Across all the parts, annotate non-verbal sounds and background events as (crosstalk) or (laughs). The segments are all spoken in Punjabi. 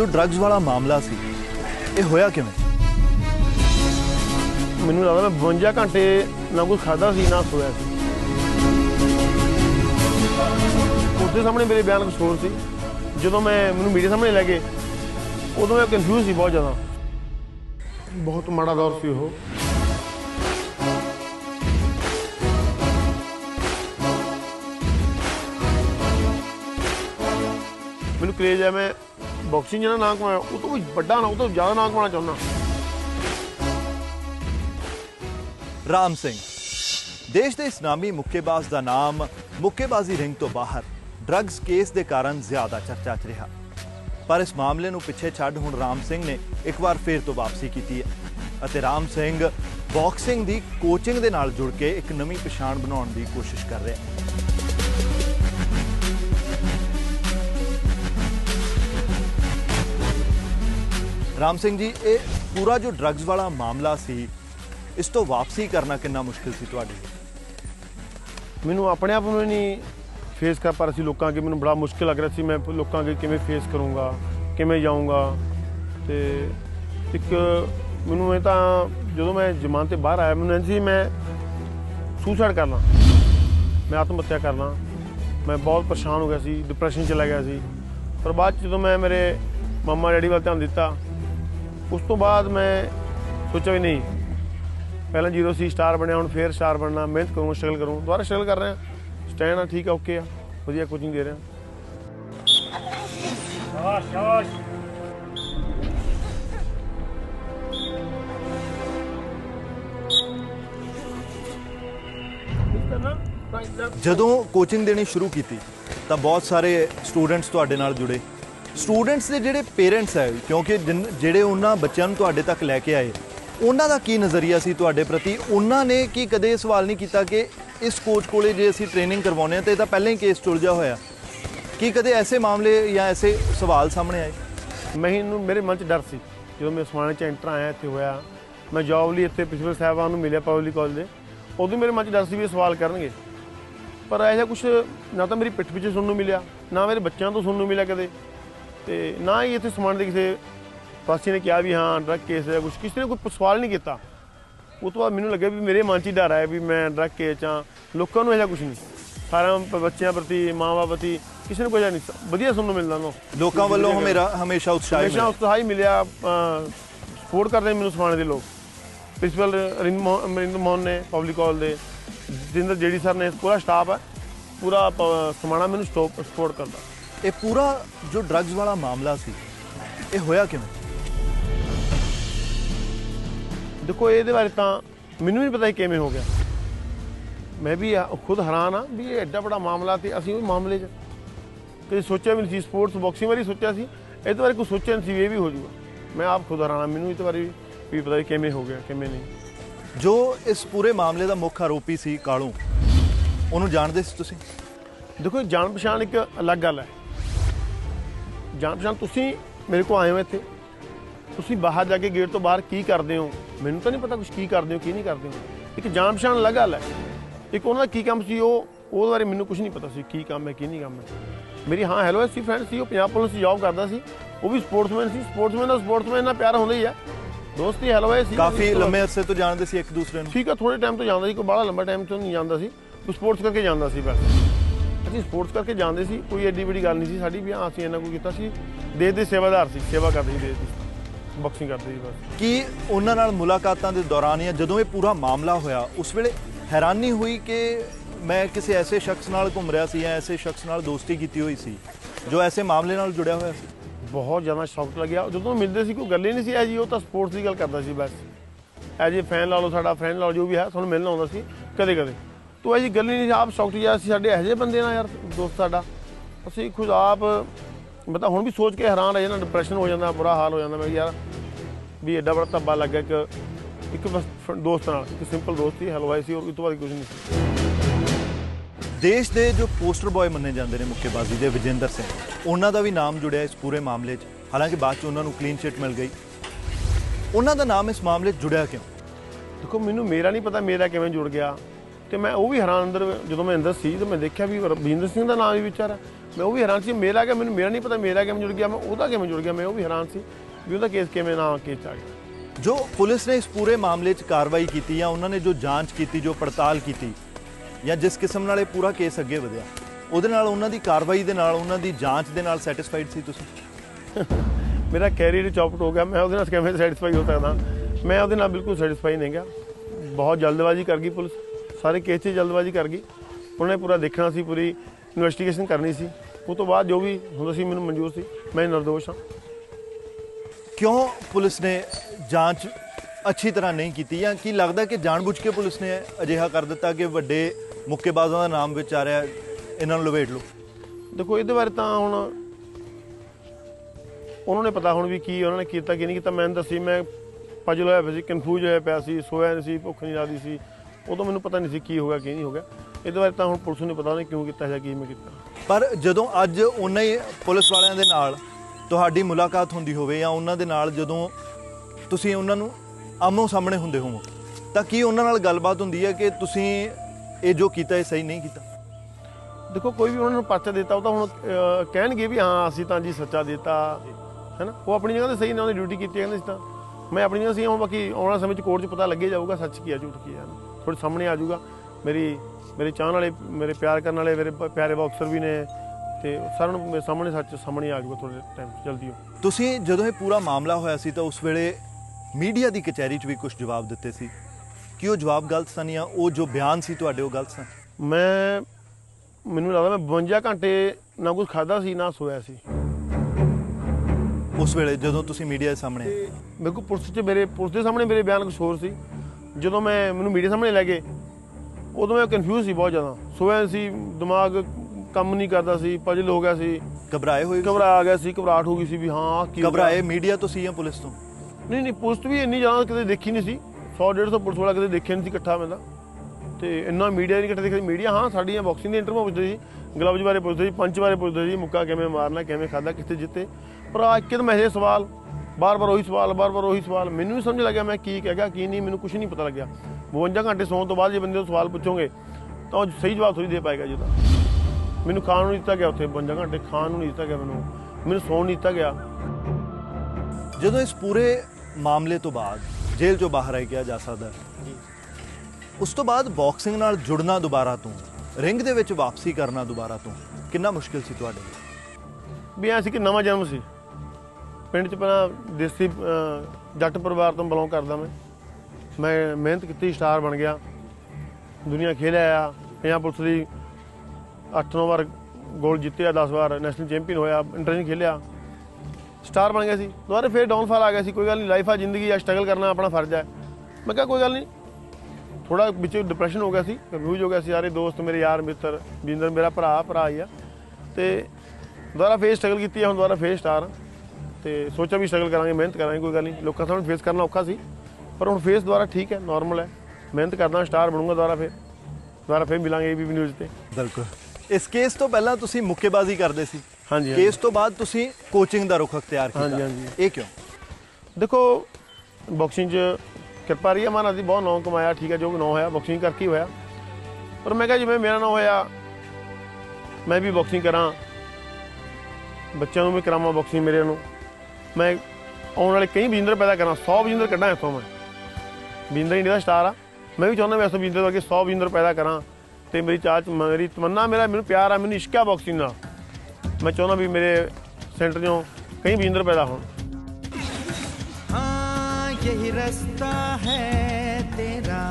ਜੋ ਡਰੱਗਸ ਵਾਲਾ ਮਾਮਲਾ ਸੀ ਇਹ ਹੋਇਆ ਕਿਵੇਂ? ਮੈਨੂੰ ਲੱਗਦਾ ਮੈਂ 52 ਘੰਟੇ ਨਾ ਕੁਝ ਖਾਦਾ ਸੀ ਨਾ ਸੋਇਆ ਸੀ। ਉਹਦੇ ਸਾਹਮਣੇ ਮੇਰੇ ਬਿਆਨ ਕੁਛ ਹੋਰ ਸੀ। ਜਦੋਂ ਮੈਂ ਮੈਨੂੰ ਮੀਡੀਆ ਸਾਹਮਣੇ ਲੈ ਗਏ ਉਦੋਂ ਮੈਂ ਕਨਫਿਊਜ਼ ਸੀ ਬਹੁਤ ਜ਼ਿਆਦਾ। ਬਹੁਤ ਮਾੜਾ ਦੌਰ ਸੀ ਉਹ। ਮੈਨੂੰ ਕਰੇਜ ਹੈ ਮੈਂ ਬਾਕਸਿੰਗ ਜਿਹੜਾ ਨਾਂ ਕਮਾਇਆ, ਉਹ ਤੋਂ ਵੀ ਵੱਡਾ ਨਾ, ਉਹ ਤੋਂ ਜ਼ਿਆਦਾ ਨਾਂ ਕਮਾਉਣਾ ਚਾਹੁੰਦਾ। ਰਾਮ ਸਿੰਘ। ਦੇਸ਼ ਦੇ ਇਸਲਾਮੀ ਮੁੱਕੇਬਾਜ਼ ਦਾ ਨਾਮ ਮੁੱਕੇਬਾਜ਼ੀ ਰਿੰਗ ਤੋਂ ਬਾਹਰ ਡਰੱਗਸ ਕੇਸ ਦੇ ਕਾਰਨ ਜ਼ਿਆਦਾ ਚਰਚਾ 'ਚ ਰਿਹਾ। ਪਰ ਇਸ ਮਾਮਲੇ ਨੂੰ ਪਿੱਛੇ ਛੱਡ ਹੁਣ ਰਾਮ ਸਿੰਘ ਨੇ ਇੱਕ ਵਾਰ ਫੇਰ ਤੋਂ ਵਾਪਸੀ ਕੀਤੀ ਹੈ। ਅਤੇ ਰਾਮ ਸਿੰਘ ਬਾਕਸਿੰਗ ਦੀ ਕੋਚਿੰਗ ਦੇ ਨਾਲ ਜੁੜ ਕੇ ਇੱਕ ਨਵੀਂ ਪਛਾਣ ਬਣਾਉਣ ਦੀ ਕੋਸ਼ਿਸ਼ ਕਰ ਰਿਹਾ ਹੈ। ਰਾਮ ਸਿੰਘ ਜੀ, ਇਹ ਪੂਰਾ ਜੋ ਡਰੱਗਸ ਵਾਲਾ ਮਾਮਲਾ ਸੀ, ਇਸ ਤੋਂ ਵਾਪਸੀ ਕਰਨਾ ਕਿੰਨਾ ਮੁਸ਼ਕਿਲ ਸੀ ਤੁਹਾਡੇ ਲਈ? ਮੈਨੂੰ ਆਪਣੇ ਆਪ ਨੂੰ ਹੀ ਨਹੀਂ ਫੇਸ ਕਰ ਪਾ ਰਿਹਾ ਸੀ ਲੋਕਾਂ ਅੱਗੇ। ਮੈਨੂੰ ਬੜਾ ਮੁਸ਼ਕਿਲ ਲੱਗ ਰਿਹਾ ਸੀ। ਮੈਂ ਲੋਕਾਂ ਅੱਗੇ ਕਿਵੇਂ ਫੇਸ ਕਰੂੰਗਾ, ਕਿਵੇਂ ਜਾਊਂਗਾ ਤੇ ਇੱਕ ਮੈਨੂੰ ਇਹ ਤਾਂ ਜਦੋਂ ਮੈਂ ਜਮਾਨ ਤੇ ਬਾਹਰ ਆਇਆ, ਮੈਨੂੰ ਸੀ ਮੈਂ ਸੁਸਾਈਡ ਕਰਨਾ, ਮੈਂ ਆਤਮ ਹੱਤਿਆ ਕਰਨਾ, ਮੈਂ ਬਹੁਤ ਪਰੇਸ਼ਾਨ ਹੋ ਗਿਆ ਸੀ ਡਿਪਰੈਸ਼ਨ ਚਲਾ ਗਿਆ ਸੀ। ਪਰ ਬਾਅਦ 'ਚ ਜਦੋਂ ਮੈਂ ਮੇਰੇ ਮੰਮਾ ਡੈਡੀ ਵੱਲ ਧਿਆਨ ਦਿੱਤਾ ਉਸ ਤੋਂ ਬਾਅਦ ਮੈਂ ਸੋਚਿਆ ਵੀ ਨਹੀਂ ਪਹਿਲਾਂ ਜ਼ੀਰੋ ਸੀ ਸਟਾਰ ਬਣਿਆ ਹੁਣ ਫੇਰ ਸਟਾਰ ਬਣਨਾ ਮਿਹਨਤ ਕਰੂੰ ਸਟਰਗਲ ਕਰੂੰ ਦੁਬਾਰਾ ਸਟਰਗਲ ਕਰ ਰਿਹਾ ਸਟੈਂਡ ਆ ਠੀਕ ਆ ਓਕੇ ਆ ਵਧੀਆ ਕੋਚਿੰਗ ਦੇ ਰਿਹਾ। ਜਦੋਂ ਕੋਚਿੰਗ ਦੇਣੀ ਸ਼ੁਰੂ ਕੀਤੀ ਤਾਂ ਬਹੁਤ ਸਾਰੇ ਸਟੂਡੈਂਟਸ ਤੁਹਾਡੇ ਨਾਲ ਜੁੜੇ। ਸਟੂਡੈਂਟਸ ਦੇ ਜਿਹੜੇ ਪੇਰੈਂਟਸ ਹੈ, ਕਿਉਂਕਿ ਜਿਨ- ਜਿਹੜੇ ਉਹਨਾਂ ਬੱਚਿਆਂ ਨੂੰ ਤੁਹਾਡੇ ਤੱਕ ਲੈ ਕੇ ਆਏ, ਉਹਨਾਂ ਦਾ ਕੀ ਨਜ਼ਰੀਆ ਸੀ ਤੁਹਾਡੇ ਪ੍ਰਤੀ? ਉਹਨਾਂ ਨੇ ਕੀ ਕਦੇ ਇਹ ਸਵਾਲ ਨਹੀਂ ਕੀਤਾ ਕਿ ਇਸ ਕੋਚ ਕੋਲੇ ਜੇ ਅਸੀਂ ਟ੍ਰੇਨਿੰਗ ਕਰਵਾਉਂਦੇ ਹਾਂ, ਤਾਂ ਇਹ ਤਾਂ ਪਹਿਲਾਂ ਹੀ ਕੇਸ ਚੁਲਝਿਆ ਹੋਇਆ। ਕੀ ਕਦੇ ਐਸੇ ਮਾਮਲੇ ਜਾਂ ਐਸੇ ਸਵਾਲ ਸਾਹਮਣੇ ਆਏ? ਮੈਨੂੰ, ਮੇਰੇ ਮਨ 'ਚ ਡਰ ਸੀ। ਜਦੋਂ ਮੈਂ ਸਮਾਣੇ 'ਚ ਐਂਟਰ ਆਇਆ, ਇੱਥੇ ਹੋਇਆ, ਮੈਂ ਜੌਬ ਲਈ ਇੱਥੇ ਪਿਛਲੇ ਸਾਹਿਬਾਨ ਨੂੰ ਮਿਲਿਆ ਪਬਲਿਕ ਕਾਲਜ ਦੇ। ਉਦੋਂ ਮੇਰੇ ਮਨ 'ਚ ਡਰ ਸੀ ਵੀ ਇਹ ਸਵਾਲ ਕਰਨਗੇ। ਪਰ ਇਹੋ ਜਿਹਾ ਕੁਝ ਨਾ ਤਾਂ ਮੇਰੀ ਪਿੱਠ ਪਿੱਛੇ ਸੁਣਨ ਨੂੰ ਮਿਲਿਆ, ਨਾ ਮੇਰੇ ਬੱਚਿਆਂ ਤੋਂ ਸੁਣਨ ਨੂੰ ਮਿਲਿਆ ਕਦੇ। ਤੇ ਨਾ ਹੀ ਇੱਥੇ ਸਮਾਣੇ ਦੇ ਕਿਸੇ ਪਾਸੀ ਨੇ ਕਿਹਾ ਵੀ ਹਾਂ ਡਰਗ ਕੇਸ ਹੈ ਕੁਝ ਕਿਸੇ ਨੇ ਕੋਈ ਸਵਾਲ ਨਹੀਂ ਕੀਤਾ। ਉਹ ਤੋਂ ਬਾਅਦ ਮੈਨੂੰ ਲੱਗਿਆ ਵੀ ਮੇਰੇ ਮਨ 'ਚ ਹੀ ਡਰ ਆਇਆ ਵੀ ਮੈਂ ਡਰਗ ਕੇਸ ਹਾਂ ਲੋਕਾਂ ਨੂੰ ਇਹੋ ਜਿਹਾ ਕੁਝ ਨਹੀਂ। ਸਾਰਿਆਂ ਪ- ਬੱਚਿਆਂ ਪ੍ਰਤੀ ਮਾਂ-ਬਾਪ ਪ੍ਰਤੀ ਕਿਸੇ ਨੂੰ ਕੋਈ ਨਹੀਂ। ਵਧੀਆ ਸੁਣਨ ਨੂੰ ਮਿਲਦਾ ਨਾ ਲੋਕਾਂ ਵੱਲੋਂ ਹਮੇਰਾ ਹਮੇਸ਼ਾ ਉਤਸ਼ਾਹ ਹਮੇਸ਼ਾ ਉਤਸ਼ਾਹ ਹੀ ਮਿਲਿਆ ਸਪੋਰਟ ਕਰਦੇ ਮੈਨੂੰ ਸਮਾਣੇ ਦੇ ਲੋਕ। ਪ੍ਰਿੰਸੀਪਲ ਅਮਰਿੰਦਰ ਮੋਹਨ ਨੇ ਪਬਲਿਕ ਕਾਲ ਦੇ। ਜਿੰਦਰ ਜੇਡੀ ਸਰ ਨੇ ਪੂਰਾ ਸਟਾਫ ਹੈ। ਪੂਰਾ ਸਮਾਣਾ ਮੈਨੂੰ ਸਪੋਰਟ ਕਰਦਾ। ਇਹ ਪੂਰਾ ਜੋ ਡਰੱਗਸ ਵਾਲਾ ਮਾਮਲਾ ਸੀ ਇਹ ਹੋਇਆ ਕਿਵੇਂ? ਦੇਖੋ ਇਹਦੇ ਬਾਰੇ ਤਾਂ ਮੈਨੂੰ ਵੀ ਨਹੀਂ ਪਤਾ ਕਿਵੇਂ ਹੋ ਗਿਆ। ਮੈਂ ਵੀ ਖੁਦ ਹੈਰਾਨ ਆ ਵੀ ਇਹ ਐਡਾ ਵੱਡਾ ਮਾਮਲਾ ਤੇ ਅਸੀਂ ਉਹ ਮਾਮਲੇ 'ਚ ਕਦੇ ਸੋਚਿਆ ਵੀ ਨਹੀਂ ਸੀ ਸਪੋਰਟਸ ਬਾਕਸਿੰਗ ਬਾਰੇ ਸੋਚਿਆ ਸੀ। ਇਹਦੇ ਬਾਰੇ ਕੋਈ ਸੋਚਿਆ ਨਹੀਂ ਸੀ ਵੀ ਇਹ ਵੀ ਹੋ ਜਾਊਗਾ। ਮੈਂ ਆਪ ਖੁਦ ਹੈਰਾਨ ਆ ਮੈਨੂੰ ਇਹਦੇ ਬਾਰੇ ਵੀ- ਪਤਾ ਨਹੀਂ ਕਿਵੇਂ ਹੋ ਗਿਆ ਕਿਵੇਂ ਨਹੀਂ। ਜੋ ਇਸ ਪੂਰੇ ਮਾਮਲੇ ਦਾ ਮੁੱਖ ਆਰੋਪੀ ਸੀ ਕਾਲੂ ਉਹਨੂੰ ਜਾਣਦੇ ਸੀ ਤੁਸੀਂ? ਦੇਖੋ ਜਾਣ ਪਛਾਣ ਇੱਕ ਅਲੱਗ ਗੱਲ ਹੈ। ਜਾਣ ਪਛਾਣ ਤੁਸੀਂ ਮੇਰੇ ਕੋਲ ਆਏ ਹੋ ਇੱਥੇ। ਤੁਸੀਂ ਬਾਹਰ ਜਾ ਕੇ ਗੇਟ ਤੋਂ ਬਾਹਰ ਕੀ ਕਰਦੇ ਹੋ? ਮੈਨੂੰ ਤਾਂ ਨਹੀਂ ਪਤਾ ਕੁਝ ਕੀ ਕਰਦੇ ਹੋ ਕੀ ਨਹੀਂ ਕਰਦੇ ਹੋ। ਇੱਕ ਜਾਣ ਪਛਾਣ ਅਲੱਗ ਗੱਲ ਹੈ। ਇੱਕ ਉਹਨਾਂ ਦਾ ਕੀ ਕੰਮ ਸੀ ਉਹ ਉਹਦੇ ਬਾਰੇ ਮੈਨੂੰ ਕੁਝ ਨਹੀਂ ਪਤਾ ਸੀ ਕੀ ਕੰਮ ਹੈ ਕੀ ਨਹੀਂ ਕੰਮ ਹੈ। ਮੇਰੀ ਹਾਂ ਹੈਲੋ ਸੀ ਫਰੈਂਡ ਸੀ ਉਹ ਪੰਜਾਬ ਪੁਲਿਸ 'ਚ ਜੌਬ ਕਰਦਾ ਸੀ। ਉਹ ਵੀ ਸਪੋਰਟਸਮੈਨ ਸੀ ਸਪੋਰਟਸਮੈਨ ਦਾ ਸਪੋਰਟਸਮੈਨ ਨਾਲ ਪਿਆਰ ਹੁੰਦਾ ਹੀ ਹੈ। ਦੋਸਤੀ ਹੈਲੋ ਸੀ। ਕਾਫੀ ਲੰਮੇ ਅਰਸੇ ਤੋਂ ਜਾਣਦੇ ਸੀ ਇੱਕ ਦੂਸਰੇ ਨੂੰ। ਠੀਕ ਆ ਥੋੜੇ ਟਾਈਮ ਤੋਂ ਜਾਂਦਾ ਸੀ ਕੋਈ ਬੜਾ ਲੰਬਾ ਟਾਈਮ ਤੋਂ ਨਹੀਂ ਜਾਂਦਾ ਸੀ। ਸਪੋਰਟਸ ਕਰਕੇ ਜਾਂਦਾ ਸੀ ਬਸ। ਅਸੀਂ ਸਪੋਰਟਸ ਕਰਕੇ ਜਾਂਦੇ ਸੀ ਕੋਈ ਐਡੀ ਵੱਡੀ ਗੱਲ ਨਹੀਂ ਸੀ ਸਾਡੀ ਵੀ ਹਾਂ ਅਸੀਂ ਇਹਨਾਂ ਕੋਈ ਕੀਤਾ ਸੀ। ਦੇਸ਼ ਦੇ ਸੇਵਾਦਾਰ ਸੀ ਸੇਵਾ ਕਰਦੇ ਸੀ ਦੇਸ਼ ਦੀ ਬਾਕਸਿੰਗ ਕਰਦੇ ਸੀ ਬਸ। ਕੀ ਉਹਨਾਂ ਨਾਲ ਮੁਲਾਕਾਤਾਂ ਦੇ ਦੌਰਾਨ ਜਾਂ ਜਦੋਂ ਇਹ ਪੂਰਾ ਮਾਮਲਾ ਹੋਇਆ ਉਸ ਵੇਲੇ ਹੈਰਾਨੀ ਹੋਈ ਕਿ ਮੈਂ ਕਿਸੇ ਐਸੇ ਸ਼ਖਸ ਨਾਲ ਘੁੰਮ ਰਿਹਾ ਸੀ ਜਾਂ ਐਸੇ ਸ਼ਖਸ ਨਾਲ ਦੋਸਤੀ ਕੀਤੀ ਹੋਈ ਸੀ ਜੋ ਐਸੇ ਮਾਮਲੇ ਨਾਲ ਜੁੜਿਆ ਹੋਇਆ ਸੀ? ਬਹੁਤ ਜ਼ਿਆਦਾ ਸ਼ੌਕ ਲੱਗਿਆ। ਜਦੋਂ ਮਿਲਦੇ ਸੀ ਕੋਈ ਗੱਲ ਹੀ ਨਹੀਂ ਸੀ ਐ ਜੀ ਉਹ ਤਾਂ ਸਪੋਰਟਸ ਦੀ ਗੱਲ ਕਰਦਾ ਸੀ ਬਸ। ਐ ਜੀ ਫੈਨ ਲਾ ਲਓ ਸਾਡਾ ਫਰੈਂਡ ਲਾ ਲਓ ਜੋ ਵੀ ਹੈ ਸਾਨੂੰ ਮਿਲਣ ਆਉਂਦਾ ਸੀ ਕਦੇ ਕਦੇ ਤੋ ਐ ਜੀ ਗੱਲ ਨਹੀਂ ਆਪ ਸ਼ੌਕ ਜਿਹਾ ਸੀ ਸਾਡੇ ਇਹੋ ਜਿਹੇ ਬੰਦੇ ਨਾਲ ਯਾਰ ਦੋਸਤ ਸਾਡਾ। ਅਸੀਂ ਖੁਦ ਆਪ ਮੈਂ ਤਾਂ ਹੁਣ ਵੀ ਸੋਚ ਕੇ ਹੈਰਾਨ ਰਹਿ ਜਾਂਦਾ ਡਿਪਰੈਸ਼ਨ ਹੋ ਜਾਂਦਾ ਬੁਰਾ ਹਾਲ ਹੋ ਜਾਂਦਾ ਮੈਂ ਯਾਰ ਵੀ ਐਡਾ ਬੜਾ ਧੱਬਾ ਲੱਗਾ ਇੱਕ ਇੱਕ ਬਸ ਦੋਸਤ ਨਾਲ ਇੱਕ ਸਿੰਪਲ ਦੋਸਤ ਸੀ ਹਲਵਾਈ ਸੀ ਔਰ ਇਸ ਤੋਂ ਬਾਅਦ ਕੁਝ ਨਹੀਂ ਸੀ। ਦੇਸ਼ ਦੇ ਜੋ ਪੋਸਟਰ ਬॉय ਮੰਨੇ ਜਾਂਦੇ ਨੇ ਮੁੱਕੇਬਾਜ਼ੀ ਦੇ ਵਿਜੇਂਦਰ ਸਿੰਘ ਉਹਨਾਂ ਦਾ ਵੀ ਨਾਮ ਜੁੜਿਆ ਇਸ ਪੂਰੇ ਮਾਮਲੇ 'ਚ। ਹਾਲਾਂਕਿ ਬਾਅਦ 'ਚ ਉਹਨਾਂ ਨੂੰ ਕਲੀਨ ਚਿੱਟ ਮਿਲ ਗਈ। ਉਹਨਾਂ ਦਾ ਨਾਮ ਇਸ ਮਾਮਲੇ 'ਚ ਜੁੜਿਆ ਕਿਉਂ? ਦੇਖੋ ਮੈਨੂੰ ਮੇਰਾ ਨਹੀਂ ਪਤਾ ਮੇਰਾ ਕਿਵੇਂ ਜੁੜ ਗਿਆ। ਤੇ ਮੈਂ ਉਹ ਵੀ ਹੈਰਾਨ ਅੰਦਰ ਜਦੋਂ ਮੈਂ ਅੰਦਰ ਸੀ ਤੇ ਮੈਂ ਦੇਖਿਆ ਵੀ ਰਵਿੰਦਰ ਸਿੰਘ ਦਾ ਨਾਮ ਵੀ ਵਿਚਾਰਾ ਮੈਂ ਉਹ ਵੀ ਹੈਰਾਨ ਸੀ ਮੇਰਾ ਕਿ ਮੈਨੂੰ ਮੇਰਾ ਨਹੀਂ ਪਤਾ ਮੇਰਾ ਕਿਵੇਂ ਜੁੜ ਗਿਆ ਮੈਂ ਉਹਦਾ ਕਿਵੇਂ ਜੁੜ ਗਿਆ ਮੈਂ ਉਹ ਵੀ ਹੈਰਾਨ ਸੀ ਵੀ ਉਹਦਾ ਕੇਸ ਕਿਵੇਂ ਨਾ ਕੇਸ 'ਚ ਆ ਗਿਆ। ਜੋ ਪੁਲਿਸ ਨੇ ਇਸ ਪੂਰੇ ਮਾਮਲੇ 'ਚ ਕਾਰਵਾਈ ਕੀਤੀ ਜਾਂ ਉਹਨਾਂ ਨੇ ਜੋ ਜਾਂਚ ਕੀਤੀ ਜੋ ਪੜਤਾਲ ਕੀਤੀ ਜਾਂ ਜਿਸ ਕਿਸਮ ਨਾਲ ਇਹ ਪੂਰਾ ਕੇਸ ਅੱਗੇ ਵਧਿਆ ਉਹਦੇ ਨਾਲ ਉਹਨਾਂ ਦੀ ਕਾਰਵਾਈ ਦੇ ਨਾਲ ਉਹਨਾਂ ਦੀ ਜਾਂਚ ਦੇ ਨਾਲ ਸੈਟੀਸਫਾਈਡ ਸੀ ਤੁਸੀਂ? (laughs) ਮੇਰਾ ਕੈਰੀਅਰ ਚੌਪਟ ਹੋ ਗਿਆ ਮੈਂ ਉਹਦੇ ਨਾਲ ਕਿਵੇਂ ਸੈਟੀਸਫਾਈ ਹੋ ਸਕਦਾ? ਮੈਂ ਉਹਦੇ ਨਾਲ ਬਿਲਕੁਲ ਸੈਟੀਸਫਾਈ ਨਹੀਂ ਗਿਆ ਬਹੁਤ ਜਲਦਬਾਜ਼ੀ ਕਰ ਗਈ ਪੁਲਿਸ। ਸਾਰੇ ਕੇਸ 'ਚ ਜਲਦਬਾਜ਼ੀ ਕਰ ਗਈ। ਉਹਨੇ ਪੂਰਾ ਦੇਖਣਾ ਸੀ ਪੂਰੀ ਇਨਵੈਸਟੀਗੇਸ਼ਨ ਕਰਨੀ ਸੀ। ਉਹ ਤੋਂ ਬਾਅਦ ਜੋ ਵੀ ਹੁੰਦਾ ਸੀ ਮੈਨੂੰ ਮਨਜ਼ੂਰ ਸੀ। ਮੈਂ ਨਿਰਦੋਸ਼ ਹਾਂ। ਕਿਉਂ ਪੁਲਿਸ ਨੇ ਜਾਂਚ ਅੱਛੀ ਤਰ੍ਹਾਂ ਨਹੀਂ ਕੀਤੀ? ਜਾਂ ਕੀ ਲੱਗਦਾ ਕਿ ਜਾਣਬੁੱਝ ਕੇ ਪੁਲਿਸ ਨੇ ਅਜਿਹਾ ਕਰ ਦਿੱਤਾ ਕਿ ਵੱਡੇ ਮੁੱਕੇਬਾਜ਼ਾਂ ਦਾ ਨਾਮ ਵਿੱਚ ਆ ਰਿਹਾ ਇਹਨਾਂ ਨੂੰ ਲਵੇਟ ਲਓ? ਦੇਖੋ ਇਹਦੇ ਬਾਰੇ ਤਾਂ ਹੁਣ ਉਹਨਾਂ ਨੇ ਪਤਾ ਹੁਣ ਵੀ ਕੀ ਉਹਨਾਂ ਨੇ ਕੀਤਾ ਕੀ ਨਹੀਂ ਕੀਤਾ। ਮੈਂ ਦੱਸੀ ਮੈਂ ਪਜਲ ਹੋਇਆ ਪਿਆ ਸੀ ਕਨਫਿਊਜ਼ ਹੋਇਆ ਪਿਆ ਸੀ ਸੋਇਆ ਨਹੀਂ ਸੀ ਭੁੱਖ ਨਹੀਂ ਲੱਗਦੀ ਸੀ। ਉਦੋਂ ਮੈਨੂੰ ਪਤਾ ਨਹੀਂ ਸੀ ਕੀ ਹੋ ਗਿਆ ਕੀ ਨਹੀਂ ਹੋ ਗਿਆ। ਇਹਦੇ ਬਾਰੇ ਤਾਂ ਹੁਣ ਪੁਲਿਸ ਨੂੰ ਪਤਾ ਨਹੀਂ ਕਿਉਂ ਕੀਤਾ ਜਾਂ ਕੀ ਮੈਂ ਕੀਤਾ। ਪਰ ਜਦੋਂ ਅੱਜ ਉਹਨਾਂ ਹੀ ਪੁਲਿਸ ਵਾਲਿਆਂ ਦੇ ਨਾਲ ਤੁਹਾਡੀ ਮੁਲਾਕਾਤ ਹੁੰਦੀ ਹੋਵੇ ਜਾਂ ਉਹਨਾਂ ਦੇ ਨਾਲ ਜਦੋਂ ਤੁਸੀਂ ਉਹਨਾਂ ਨੂੰ ਆਮੋ ਸਾਹਮਣੇ ਹੁੰਦੇ ਹੋਵੋ ਤਾਂ ਕੀ ਉਹਨਾਂ ਨਾਲ ਗੱਲਬਾਤ ਹੁੰਦੀ ਹੈ ਕਿ ਤੁਸੀਂ ਇਹ ਜੋ ਕੀਤਾ ਇਹ ਸਹੀ ਨਹੀਂ ਕੀਤਾ? ਦੇਖੋ ਕੋਈ ਵੀ ਉਹਨਾਂ ਨੂੰ ਪਰਚਾ ਦਿੱਤਾ ਉਹ ਤਾਂ ਹੁਣ ਕਹਿਣਗੇ ਵੀ ਹਾਂ ਅਸੀਂ ਤਾਂ ਜੀ ਸੱਚਾ ਦਿੱਤਾ ਹੈਨਾ? ਉਹ ਆਪਣੀ ਜਗ੍ਹਾ ਤੇ ਸਹੀ ਨੇ ਉਹਨੇ ਡਿਊਟੀ ਕੀਤੀ ਹੈ, ਕਹਿੰਦੇ ਸੀ ਤਾਂ ਮੈਂ ਆਪਣੀ ਜਗ੍ਹਾ ਸੀ ਹੁਣ ਬਾਕੀ ਆਉਣ ਵਾਲੇ ਸਮੇਂ 'ਚ ਕੋਰਟ 'ਚ ਪਤਾ ਲੱਗੇ ਜਾਊਗਾ ਸੱਚ ਕੀ ਆ ਝੂਠ ਕੀ ਆ ਥੋੜੇ ਸਾਹਮਣੇ ਆ ਜਾਊਗਾ। ਮੇਰੀ ਮੇਰੇ ਚਾਹਣ ਵਾਲੇ ਮੇਰੇ ਪਿਆਰ ਕਰਨ ਵਾਲੇ ਮੇਰੇ ਪਿਆਰੇ ਬਾਕਸਰ ਵੀ ਨੇ ਤੇ ਸਾਰਿਆਂ ਨੂੰ ਮੇਰੇ ਸਾਹਮਣੇ ਸੱਚ ਸਾਹਮਣੇ ਆ ਜਾਊਗਾ ਥੋੜੇ ਟਾਈਮ ਜਲਦੀ ਤੁਸੀਂ ਜਦੋਂ ਇਹ ਪੂਰਾ ਮਾਮਲਾ ਹੋਇਆ ਸੀ ਤਾਂ ਉਸ ਵੇਲੇ ਮੀਡੀਆ ਦੀ ਕਚਹਿਰੀ 'ਚ ਵੀ ਕੁਝ ਜਵਾਬ ਦਿੱਤੇ ਸੀ। ਕਿ ਉਹ ਜਵਾਬ ਗਲਤ ਸਨ ਜਾਂ ਉਹ ਜੋ ਬਿਆਨ ਸੀ ਤੁਹਾਡੇ ਉਹ ਗਲਤ ਸਨ? ਮੈਂ ਮੈਨੂੰ ਲੱਗਦਾ ਮੈਂ 52 ਘੰਟੇ ਨਾ ਕੁਝ ਖਾਦਾ ਸੀ ਨਾ ਸੋਇਆ ਸੀ। ਉਸ ਵੇਲੇ ਜਦੋਂ ਤੁਸੀਂ ਮੀਡੀਆ ਦੇ ਸਾਹਮਣੇ। ਮੇਰੇ ਕੋਲ ਪੁਲਿਸ 'ਚ ਮੇਰੇ ਪੁਲਿਸ ਦੇ ਸਾਹਮਣੇ ਮੇਰੇ ਬਿਆਨ ਕੁਛ ਹੋਰ ਸੀ। ਜਦੋਂ ਮੈਂ ਮੈਨੂੰ ਮੀਡੀਆ ਸਾਹਮਣੇ ਲੈ ਗਏ ਉਦੋਂ ਮੈਂ ਕਨਫਿਊਜ਼ ਸੀ ਬਹੁਤ ਜ਼ਿਆਦਾ। ਸੋਇਆ ਸੀ ਦਿਮਾਗ ਕੰਮ ਨਹੀਂ ਕਰਦਾ ਸੀ ਪਜਲ ਹੋ ਗਿਆ ਸੀ। ਘਬਰਾਏ ਹੋਏ ਘਬਰਾ ਆ ਗਿਆ ਸੀ ਘਬਰਾਹਟ ਹੋ ਗਈ ਸੀ ਵੀ ਹਾਂ ਕੀ। ਘਬਰਾਏ ਮੀਡੀਆ ਤੋਂ ਸੀ ਜਾਂ ਪੁਲਿਸ ਤੋਂ? ਨਹੀਂ ਨਹੀਂ ਪੁਲਿਸ ਵੀ ਇੰਨੀ ਜ਼ਿਆਦਾ ਕਿਤੇ ਦੇਖੀ ਨਹੀਂ ਸੀ। 100 150 ਪੁਲਿਸ ਵਾਲਾ ਕਿਤੇ ਦੇਖਿਆ ਨਹੀਂ ਸੀ ਇਕੱਠਾ ਮੈਂ ਤਾਂ। ਤੇ ਇੰਨਾ ਮੀਡੀਆ ਨਹੀਂ ਇਕੱਠਾ ਦੇਖਿਆ। ਮੀਡੀਆ ਹਾਂ ਸਾਡੀਆਂ ਬਾਕਸਿੰਗ ਦੇ ਇੰਟਰਵਿਊ ਪੁੱਛਦੇ ਸੀ ਗਲਵਜ਼ ਬਾਰੇ ਪੁੱਛਦੇ ਸੀ ਪੰਚ ਬਾਰੇ ਪੁੱਛਦੇ ਸੀ ਮੁੱਕਾ ਕਿਵੇਂ ਮਾਰਨਾ ਕਿਵੇਂ ਖਾਦਾ ਕਿੱਥੇ ਜਿੱਤੇ। ਪਰ ਆ ਇੱਕਦਮ ਇਹ ਸਵਾਲ। ਬਾਰ-ਬਾਰ ਉਹੀ ਸਵਾਲ ਬਾਰ-ਬਾਰ ਉਹੀ ਸਵਾਲ। ਮੈਨੂੰ ਵੀ ਸਮਝ ਲੱਗਿਆ ਮੈਂ ਕੀ ਕਹਿ ਗਿਆ ਕੀ ਨਹੀਂ ਮੈਨੂੰ ਕੁਝ ਨਹੀਂ ਪਤਾ ਲੱਗਿਆ। 52 ਘੰਟੇ ਸੌਣ ਤੋਂ ਬਾਅਦ ਜੇ ਬੰਦੇ ਤੋਂ ਸਵਾਲ ਪੁੱਛੋਗੇ ਤਾਂ ਉਹ ਸਹੀ ਜਵਾਬ ਥੋੜੀ ਦੇ ਪਾਏਗਾ ਜੀ ਉਹਦਾ ਮੈਨੂੰ ਖਾਣ ਨੂੰ ਦਿੱਤਾ ਗਿਆ ਉੱਥੇ 52 ਘੰਟੇ ਖਾਣ ਨੂੰ ਨਹੀਂ ਦਿੱਤਾ ਗਿਆ ਮੈਨੂੰ। ਮੈਨੂੰ ਸੌਣ ਨਹੀਂ ਦਿੱਤਾ ਗਿਆ। ਜਦੋਂ ਇਸ ਪੂਰੇ ਮਾਮਲੇ ਤੋਂ ਬਾਅਦ ਜੇਲ੍ਹ ਚੋਂ ਬਾਹਰ ਆਏ ਕਿਹਾ ਜਾ ਸਕਦਾ ਉਸ ਤੋਂ ਬਾਅਦ ਬਾਕਸਿੰਗ ਨਾਲ ਜੁੜਨਾ ਦੁਬਾਰਾ ਤੋਂ ਰਿੰਗ ਦੇ ਵਿੱਚ ਵਾਪਸੀ ਕਰਨਾ ਦੁਬਾਰਾ ਤੋਂ ਕਿੰਨਾ ਮੁਸ਼ਕਿਲ ਸੀ ਤੁਹਾਡੇ ਲਈ? ਵੀ ਐਂ ਸੀ ਕਿ ਨਵਾਂ ਜਨਮ ਸੀ। ਪਿੰਡ 'ਚ ਪਹਿਲਾਂ ਦੇਸੀ ਜੱਟ ਪਰਿਵਾਰ ਤੋਂ ਬਿਲੋਂਗ ਕਰਦਾ ਮੈਂ। ਮੈਂ ਮਿਹਨਤ ਕੀਤੀ, ਸਟਾਰ ਬਣ ਗਿਆ। ਦੁਨੀਆ ਖੇਲਿਆ ਆ ਪੰਜਾਬ ਪੁਲਿਸ ਦੀ 8-9 ਵਾਰ ਗੋਲ ਜਿੱਤਿਆ 10 ਵਾਰ ਨੈਸ਼ਨਲ ਚੈਂਪੀਅਨ ਹੋਇਆ ਇੰਟਰਨੈਸ਼ਨਲ ਖੇਲਿਆ। ਸਟਾਰ ਬਣ ਗਿਆ ਸੀ। ਦੁਬਾਰਾ ਫੇਰ ਡਾਊਨਫਾਲ ਆ ਗਿਆ ਸੀ। ਕੋਈ ਗੱਲ ਨਹੀਂ ਲਾਈਫ ਆ ਜ਼ਿੰਦਗੀ ਆ ਸਟਰਗਲ ਕਰਨਾ ਆਪਣਾ ਫਰਜ਼ ਹੈ ਮੈਂ ਕਿਹਾ ਕੋਈ ਗੱਲ ਨਹੀਂ ਥੋੜਾ ਵਿੱਚ ਡਿਪਰੈਸ਼ਨ ਹੋ ਗਿਆ ਸੀ ਕਨਫਿਊਜ਼ ਹੋ ਗਿਆ ਸੀ। ਸਾਰੇ ਦੋਸਤ ਮੇਰੇ ਯਾਰ, ਮਿੱਤਰ ਬਿੰਦਰ ਮੇਰਾ ਭਰਾ ਭਰਾ ਹੀ ਆ। ਤੇ ਦੁਬਾਰਾ ਫੇਸ ਸਟਰਗਲ ਕੀਤੀ ਹੈ ਹੁਣ ਦੁਬਾਰਾ ਫੇਸ ਸਟਾਰ ਤੇ ਸੋਚਿਆ ਵੀ ਸਟਰਗਲ ਕਰਾਂਗੇ ਮਿਹਨਤ ਕਰਾਂਗੇ ਕੋਈ ਗੱਲ ਨਹੀਂ। ਲੋਕਾਂ ਸਾਹਮਣੇ ਫੇਸ ਕਰਨਾ ਔਖਾ ਸੀ ਪਰ ਹੁਣ ਫੇਸ ਦੁਬਾਰਾ ਠੀਕ ਹੈ ਨਾਰਮਲ ਹੈ। ਮਿਹਨਤ ਕਰਦਾ ਸਟਾਰ ਬਣੂੰਗਾ ਦੁਬਾਰਾ ਫੇਰ। ਦੁਬਾਰਾ ਫੇਰ ਮਿਲਾਂਗੇ ਏਬੀਪੀ ਨਿਊਜ਼ ਤੇ। ਬਿਲਕੁਲ। ਇਸ ਕੇਸ ਤੋਂ ਪਹਿਲਾਂ ਤੁਸੀਂ ਮੁੱਕੇਬਾਜ਼ੀ ਕਰਦੇ ਸੀ। ਹਾਂਜੀ। ਕੇਸ ਤੋਂ ਬਾਅਦ ਤੁਸੀਂ ਕੋਚਿੰਗ ਦਾ ਰੁਖ ਅਖਤਿਆਰ ਕੀਤਾ। ਹਾਂਜੀ, ਹਾਂਜੀ। ਇਹ ਕਿਉਂ? ਦੇਖੋ ਬਾਕਸਿੰਗ 'ਚ ਕਿਰਪਾ ਰਹੀ ਹੈ ਮਹਾਰਾਜ ਦੀ ਬਹੁਤ ਨਾਂ ਕਮਾਇਆ ਠੀਕ ਹੈ ਜੋ ਨਾਂ ਹੋਇਆ ਬਾਕਸਿੰਗ ਕਰਕੇ ਹੋਇਆ। ਪਰ ਮੈਂ ਕਿਹਾ ਜਿਵੇਂ ਮੇਰਾ ਨਾਂ ਹੋਇਆ ਮੈਂ ਵੀ ਬਾਕਸਿੰਗ ਕਰਾਂ। ਬੱਚਿਆਂ ਨੂੰ ਵੀ ਕਰਾਵਾਂ ਬਾਕਸਿੰਗ ਮੇਰੇ ਨੂੰ। ਮੈਂ ਆਉਣ ਵਾਲੇ ਕਈ ਬਿੰਦਰ ਪੈਦਾ ਕਰਾਂ 100 ਬਿੰਦਰ ਕੱਢਾਂ ਇੱਥੋਂ ਮੈਂ ਬਿੰਦਰ ਇੰਡੀਆ ਦਾ ਸਟਾਰ ਆ ਮੈਂ ਵੀ ਚਾਹੁੰਦਾ ਮੈਂ ਇਸ ਬਿੰਦਰ ਵਰਗੇ 100 ਬਿੰਦਰ ਪੈਦਾ ਕਰਾਂ ਤੇ ਮੇਰੀ ਚਾਹ 'ਚ ਮੇਰੀ ਤਮੰਨਾ ਮੇਰਾ ਮੈਨੂੰ ਪਿਆਰ ਆ ਮੈਨੂੰ ਇਸ਼ਕ ਆ ਬਾਕਸਿੰਗ ਨਾਲ ਮੈਂ ਚਾਹੁੰਦਾ ਵੀ ਮੇਰੇ ਸੈਂਟਰ 'ਚੋਂ ਕਈ ਬਿੰਦਰ ਪੈਦਾ ਹੋਣ हाँ यही रास्ता है तेरा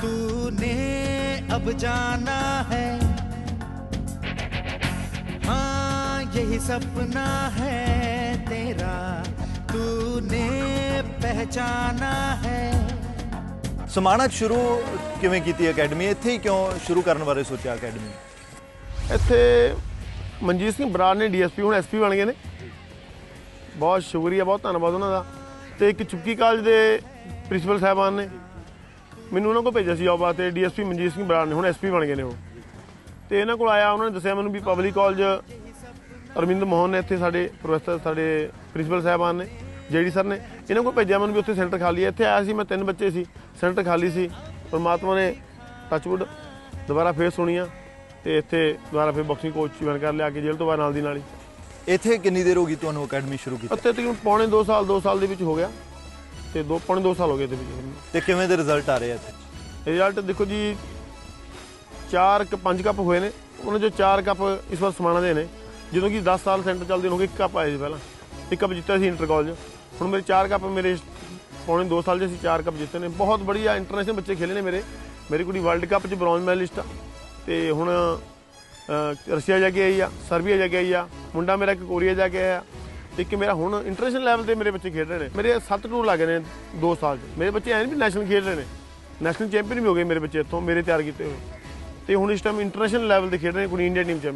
तूने अब जाना है हाँ यही सपना है तेरा तूने पहचाना है ਸਮਾਣਾ 'ਚ ਸ਼ੁਰੂ ਕਿਵੇਂ ਕੀਤੀ ਅਕੈਡਮੀ ਇੱਥੇ ਹੀ ਕਿਉਂ ਸ਼ੁਰੂ ਕਰਨ ਬਾਰੇ ਸੋਚਿਆ ਅਕੈਡਮੀ ਇੱਥੇ ਮਨਜੀਤ ਸਿੰਘ ਬਰਾੜ ਨੇ ਡੀਐਸਪੀ ਹੁਣ ਐਸਪੀ ਬਣ ਗਏ ਨੇ ਬਹੁਤ ਸ਼ੁਕਰੀਆ ਬਹੁਤ ਧੰਨਵਾਦ ਉਹਨਾਂ ਦਾ ਤੇ ਇੱਕ ਚੁਪਕੀ ਕਾਲਜ ਦੇ ਪ੍ਰਿੰਸੀਪਲ ਸਾਹਿਬਾਨ ਨੇ ਮੈਨੂੰ ਉਹਨਾਂ ਕੋਲ ਭੇਜਿਆ ਸੀ ਜੌਬ ਵਾਸਤੇ ਡੀਐਸਪੀ ਮਨਜੀਤ ਸਿੰਘ ਬਰਾੜ ਨੇ ਹੁਣ ਐਸਪੀ ਬਣ ਗਏ ਨੇ ਉਹ ਤੇ ਇਹਨਾਂ ਕੋਲ ਆਇਆ ਉਹਨਾਂ ਨੇ ਦੱਸਿਆ ਮੈਨੂੰ ਵੀ ਪਬਲਿਕ ਕਾਲਜ ਅਰਵਿੰਦ ਮੋਹਨ ਨੇ ਇੱਥੇ ਸਾਡੇ ਪ੍ਰੋਫੈਸਰ ਸਾਡੇ ਪ੍ਰਿੰਸੀਪਲ ਸਾਹਿਬਾਨ ਨੇ ਜੇਡੀ ਸਰ ਨੇ ਇਹਨਾਂ ਕੋਲ ਭੇਜਿਆ ਮੈਨੂੰ ਵੀ ਉੱਥੇ ਸੈਂਟਰ ਖਾਲੀ ਹੈ। ਇੱਥੇ ਆਇਆ ਸੀ ਮੈਂ ਤਿੰਨ ਬੱਚੇ ਸੀ ਸੈਂਟਰ ਖਾਲੀ ਸੀ। ਪਰਮਾਤਮਾ ਨੇ ਟੱਚਵੁੱਡ ਦੁਬਾਰਾ ਫੇਰ ਸੁਣੀਆਂ ਤੇ ਇੱਥੇ ਦੁਬਾਰਾ ਫਿਰ ਬਾਕਸਿੰਗ ਕੋਚ ਜੁਆਇਨ ਕਰ ਲਿਆ ਕੇ ਜੇਲ੍ਹ ਤੋਂ ਬਾਅਦ ਨਾਲ ਦੀ ਨਾਲ ਹੀ। ਇੱਥੇ ਕਿੰਨੀ ਦੇਰ ਹੋ ਗਈ ਤੁਹਾਨੂੰ ਅਕੈਡਮੀ ਸ਼ੁਰੂ ਕੀਤੀ? ਉੱਥੇ ਤਕਰੀਬਨ ਪੌਣੇ 2 ਸਾਲ 2 ਸਾਲ ਦੇ ਵਿੱਚ ਹੋ ਗਿਆ। ਤੇ ਦੋ ਪੌਣੇ 2 ਸਾਲ ਹੋ ਗਏ ਵਿੱਚ। ਤੇ ਕਿਵੇਂ ਦੇ ਰਿਜ਼ਲਟ ਆ ਰਹੇ ਆ ਇੱਥੇ? ਰਿਜ਼ਲਟ ਦੇਖੋ ਜੀ ਚਾਰ ਕ ਪੰਜ ਕੱਪ ਹੋਏ ਨੇ। ਉਹਨਾਂ ਚੋਂ ਚਾਰ ਕੱਪ ਇਸ ਵਾਰ ਸਮਾਣਾ ਦੇ ਨੇ। ਜਦੋਂ ਕਿ 10 ਸਾਲ ਸੈਂਟਰ ਚੱਲਦੇ ਨੂੰ ਹੋ ਗਏ ਇੱਕ ਕੱਪ ਆਏ ਸੀ ਪਹਿਲਾਂ। ਇੱਕ ਕੱਪ ਜਿੱਤਿਆ ਸੀ ਇੰਟਰ ਕਾਲਜ। ਹੁਣ ਮੇਰੇ ਚਾਰ ਕੱਪ ਮੇਰੇ ਪੌਣੇ 2 ਸਾਲ 'ਚ ਅਸੀਂ ਚਾਰ ਕੱਪ ਜਿੱਤੇ ਨੇ। ਬਹੁਤ ਬੜੀਆ ਇੰਟਰਨੈਸ਼ਨਲ ਬੱਚੇ ਖੇਲੇ ਨੇ ਮੇਰੇ। ਮੇਰੀ ਕੁੜੀ ਵਰਲਡ ਕੱਪ 'ਚ ਬ੍ਰੌਂਜ਼ ਮੈਡਲਿਸਟ ਆ। ਤੇ ਹੁਣ ਰਸ਼ੀਆ ਜਾ ਕੇ ਆਈ ਆ, ਸਰਬੀਆ ਜਾ ਕੇ ਆਈ ਆ। ਮੁੰਡਾ ਮੇਰਾ ਇੱਕ ਕੋਰੀਆ ਜਾ ਕੇ ਆਇਆ। ਇੱਕ ਮੇਰਾ ਹੁਣ ਇੰਟਰਨੈਸ਼ਨਲ ਲੈਵਲ ਤੇ ਮੇਰੇ ਬੱਚੇ ਖੇਡ ਰਹੇ ਨੇ। ਮੇਰੇ 7 ਟੂਰ ਲੱਗੇ ਨੇ 2 ਸਾਲ 'ਚ। ਮੇਰੇ ਬੱਚੇ ਐਂ ਨੀ ਵੀ ਨੈਸ਼ਨਲ ਖੇਡ ਰਹੇ ਨੇ। ਨੈਸ਼ਨਲ ਚੈਂਪੀਅਨ ਵੀ ਹੋ ਗਏ ਮੇਰੇ ਬੱਚੇ ਇੱਥੋਂ, ਮੇਰੇ ਤਿਆਰ ਕੀਤੇ ਹੋਏ। ਤੇ ਹੁਣ ਇਸ ਟਾਈਮ ਇੰਟਰਨੈਸ਼ਨਲ ਲੈਵਲ ਤੇ ਖੇਡ ਰਹੇ ਨੇ ਕੁੜੀ ਇੰਡੀਆ ਟੀਮ 'ਚ ਹੈ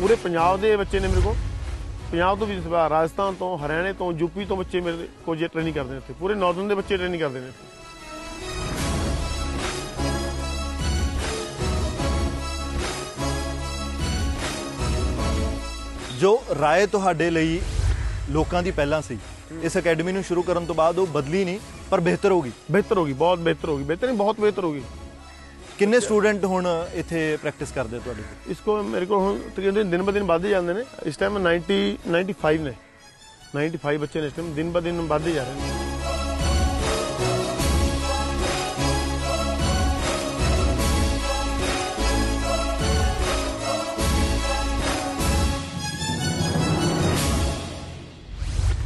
ਪੂਰੇ ਪੰਜਾਬ ਦੇ ਬੱਚੇ ਨੇ ਮੇਰੇ ਕੋਲ। ਪੰਜਾਬ ਤੋਂ ਵੀ ਰਾਜਸਥਾਨ ਤੋਂ ਹਰਿਆਣੇ ਤੋਂ ਯੂਪੀ ਤੋਂ ਬੱਚੇ ਮੇਰੇ ਕੋਲ ਜੇ ਟ੍ਰੇਨਿੰਗ ਕਰਦੇ ਨੇ ਇੱਥੇ। ਪੂਰੇ ਨਾਰਥਰਨ ਦੇ ਬੱਚੇ ਟ੍ਰੇਨਿੰਗ ਕਰਦੇ ਨੇ ਇੱਥੇ। ਜੋ ਰਾਏ ਤੁਹਾਡੇ ਲਈ ਲੋਕਾਂ ਦੀ ਪਹਿਲਾਂ ਸੀ ਇਸ ਅਕੈਡਮੀ ਨੂੰ ਸ਼ੁਰੂ ਕਰਨ ਤੋਂ ਬਾਅਦ ਉਹ ਬਦਲੀ ਨਹੀਂ ਪਰ ਬਿਹਤਰ ਹੋ ਗਈ। ਬਿਹਤਰ ਹੋਗੀ ਬਹੁਤ ਬਿਹਤਰ ਹੋਗੀ ਬਿਹਤਰ ਨਹੀਂ ਬਹੁਤ ਬਿਹਤਰ ਹੋਗੀ ਕਿੰਨੇ ਸਟੂਡੈਂਟ ਹੁਣ ਇੱਥੇ ਪ੍ਰੈਕਟਿਸ ਕਰਦੇ ਤੁਹਾਡੇ? ਇਸ ਕੋ ਮੇਰੇ ਕੋਲ ਹੁਣ ਤਕਰੀਬਨ ਦਿਨ ਬ ਦਿਨ ਵੱਧਦੇ ਜਾਂਦੇ ਨੇ। ਇਸ ਟਾਈਮ 90 95 ਨੇ। 95 ਬੱਚੇ ਨੇ ਇਸ ਟਾਈਮ ਦਿਨ ਬ ਦਿਨ ਵੱਧਦੇ ਜਾ ਰਹੇ ਨੇ।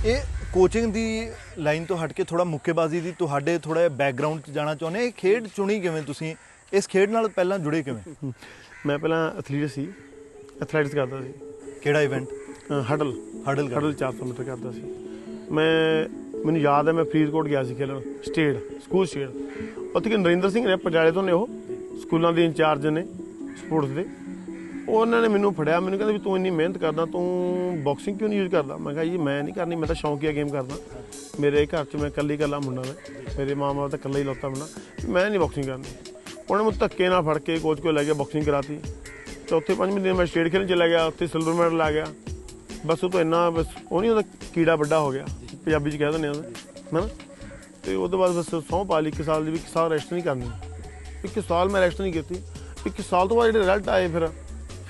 ਇਹ ਕੋਚਿੰਗ ਦੀ ਲਾਈਨ ਤੋਂ ਹਟ ਕੇ ਥੋੜਾ ਮੁੱਕੇਬਾਜ਼ੀ ਦੀ ਤੁਹਾਡੇ ਥੋੜਾ ਬੈਕਗ੍ਰਾਉਂਡ 'ਚ ਜਾਣਾ ਚਾਹੁੰਦੇ ਇਹ ਖੇਡ ਚੁਣੀ ਕਿਵੇਂ ਤੁਸੀਂ? ਇਸ ਖੇਡ ਨਾਲ ਪਹਿਲਾਂ ਜੁੜੇ ਕਿਵੇਂ? ਮੈਂ ਪਹਿਲਾਂ ਐਥਲੀਟ ਸੀ ਐਥਲੈਟਿਕਸ ਕਰਦਾ ਸੀ। ਕਿਹੜਾ ਇਵੈਂਟ ਹਡਲ। ਹਡਲ ਹਡਲ 400 ਮੀਟਰ ਕਰਦਾ ਸੀ। ਮੈਂ ਮੈਨੂੰ ਯਾਦ ਹੈ ਮੈਂ ਫਰੀਦਕੋਟ ਗਿਆ ਸੀ ਖੇਲਣ ਸਟੇਟ ਸਕੂਲ ਸਟੇਟ। ਉੱਥੇ ਕਿ ਨਰਿੰਦਰ ਸਿੰਘ ਨੇ ਪਟਿਆਲੇ ਤੋਂ ਨੇ ਉਹ ਸਕੂਲਾਂ ਦੇ ਇੰਚਾਰਜ ਨੇ ਸਪੋਰਟਸ ਦੇ। ਉਹਨਾਂ ਨੇ ਮੈਨੂੰ ਫੜਿਆ ਮੈਨੂੰ ਕਹਿੰਦੇ ਵੀ ਤੂੰ ਇੰਨੀ ਮਿਹਨਤ ਕਰਦਾ ਤੂੰ ਬਾਕਸਿੰਗ ਕਿਉਂ ਨਹੀਂ ਯੂਜ਼ ਕਰਦਾ? ਮੈਂ ਕਿਹਾ ਜੀ ਮੈਂ ਨਹੀਂ ਕਰਨੀ ਮੈਂ ਤਾਂ ਸ਼ੌਂਕੀਆ ਗੇਮ ਕਰਦਾ। ਮੇਰੇ ਘਰ 'ਚ ਮੈਂ ਇਕੱਲੀ ਇਕੱਲਾ ਮੁੰਡਾ ਮੈਂ ਮੇਰੇ ਮਾਮਾ ਤਾਂ ਇਕੱਲਾ ਹੀ ਲੋਤਾ ਮੁੰਡਾ। ਮੈਂ ਨਹੀਂ ਬਾਕਸਿੰਗ ਕਰਨੀ। ਉਹਨੇ ਮੈਨੂੰ ਧੱਕੇ ਨਾਲ ਫੜ ਕੇ ਕੋਚ ਕੋਲ ਲੈ ਗਿਆ ਬਾਕਸਿੰਗ ਕਰਾਤੀ। ਚੌਥੇ ਪੰਜਵੇਂ ਮਹੀਨੇ ਮੈਂ ਸਟੇਟ ਖੇਲਣ ਚਲਾ ਗਿਆ, ਉੱਥੇ ਸਿਲਵਰ ਮੈਡਲ ਆ ਗਿਆ। ਬਸ ਉਹ ਤੋਂ ਇੰਨਾ ਬਸ ਉਹ ਨਹੀਂ ਉਹਦਾ ਕੀੜਾ ਵੱਡਾ ਹੋ ਗਿਆ, ਪੰਜਾਬੀ ਚ ਕਹਿ ਦਿੰਦੇ ਆ ਉਹਦਾ ਹਨਾ? ਤੇ ਉਹਦੇ ਬਾਅਦ ਬਸ ਸਹੁੰ ਪਾ ਲਈ, ਇੱਕ ਸਾਲ ਦੀ ਵੀ ਇੱਕ ਸਾਲ ਰੈਸਟ ਨਹੀਂ ਕਰਨੀ। ਇੱਕ ਸਾਲ ਮੈਂ ਰੈਸਟ ਨਹੀਂ ਕੀਤੀ। ਇੱਕ ਸਾਲ ਤੋਂ ਬਾਅਦ ਜਿਹੜੇ ਰਿਜ਼ਲਟ ਆਏ ਫਿਰ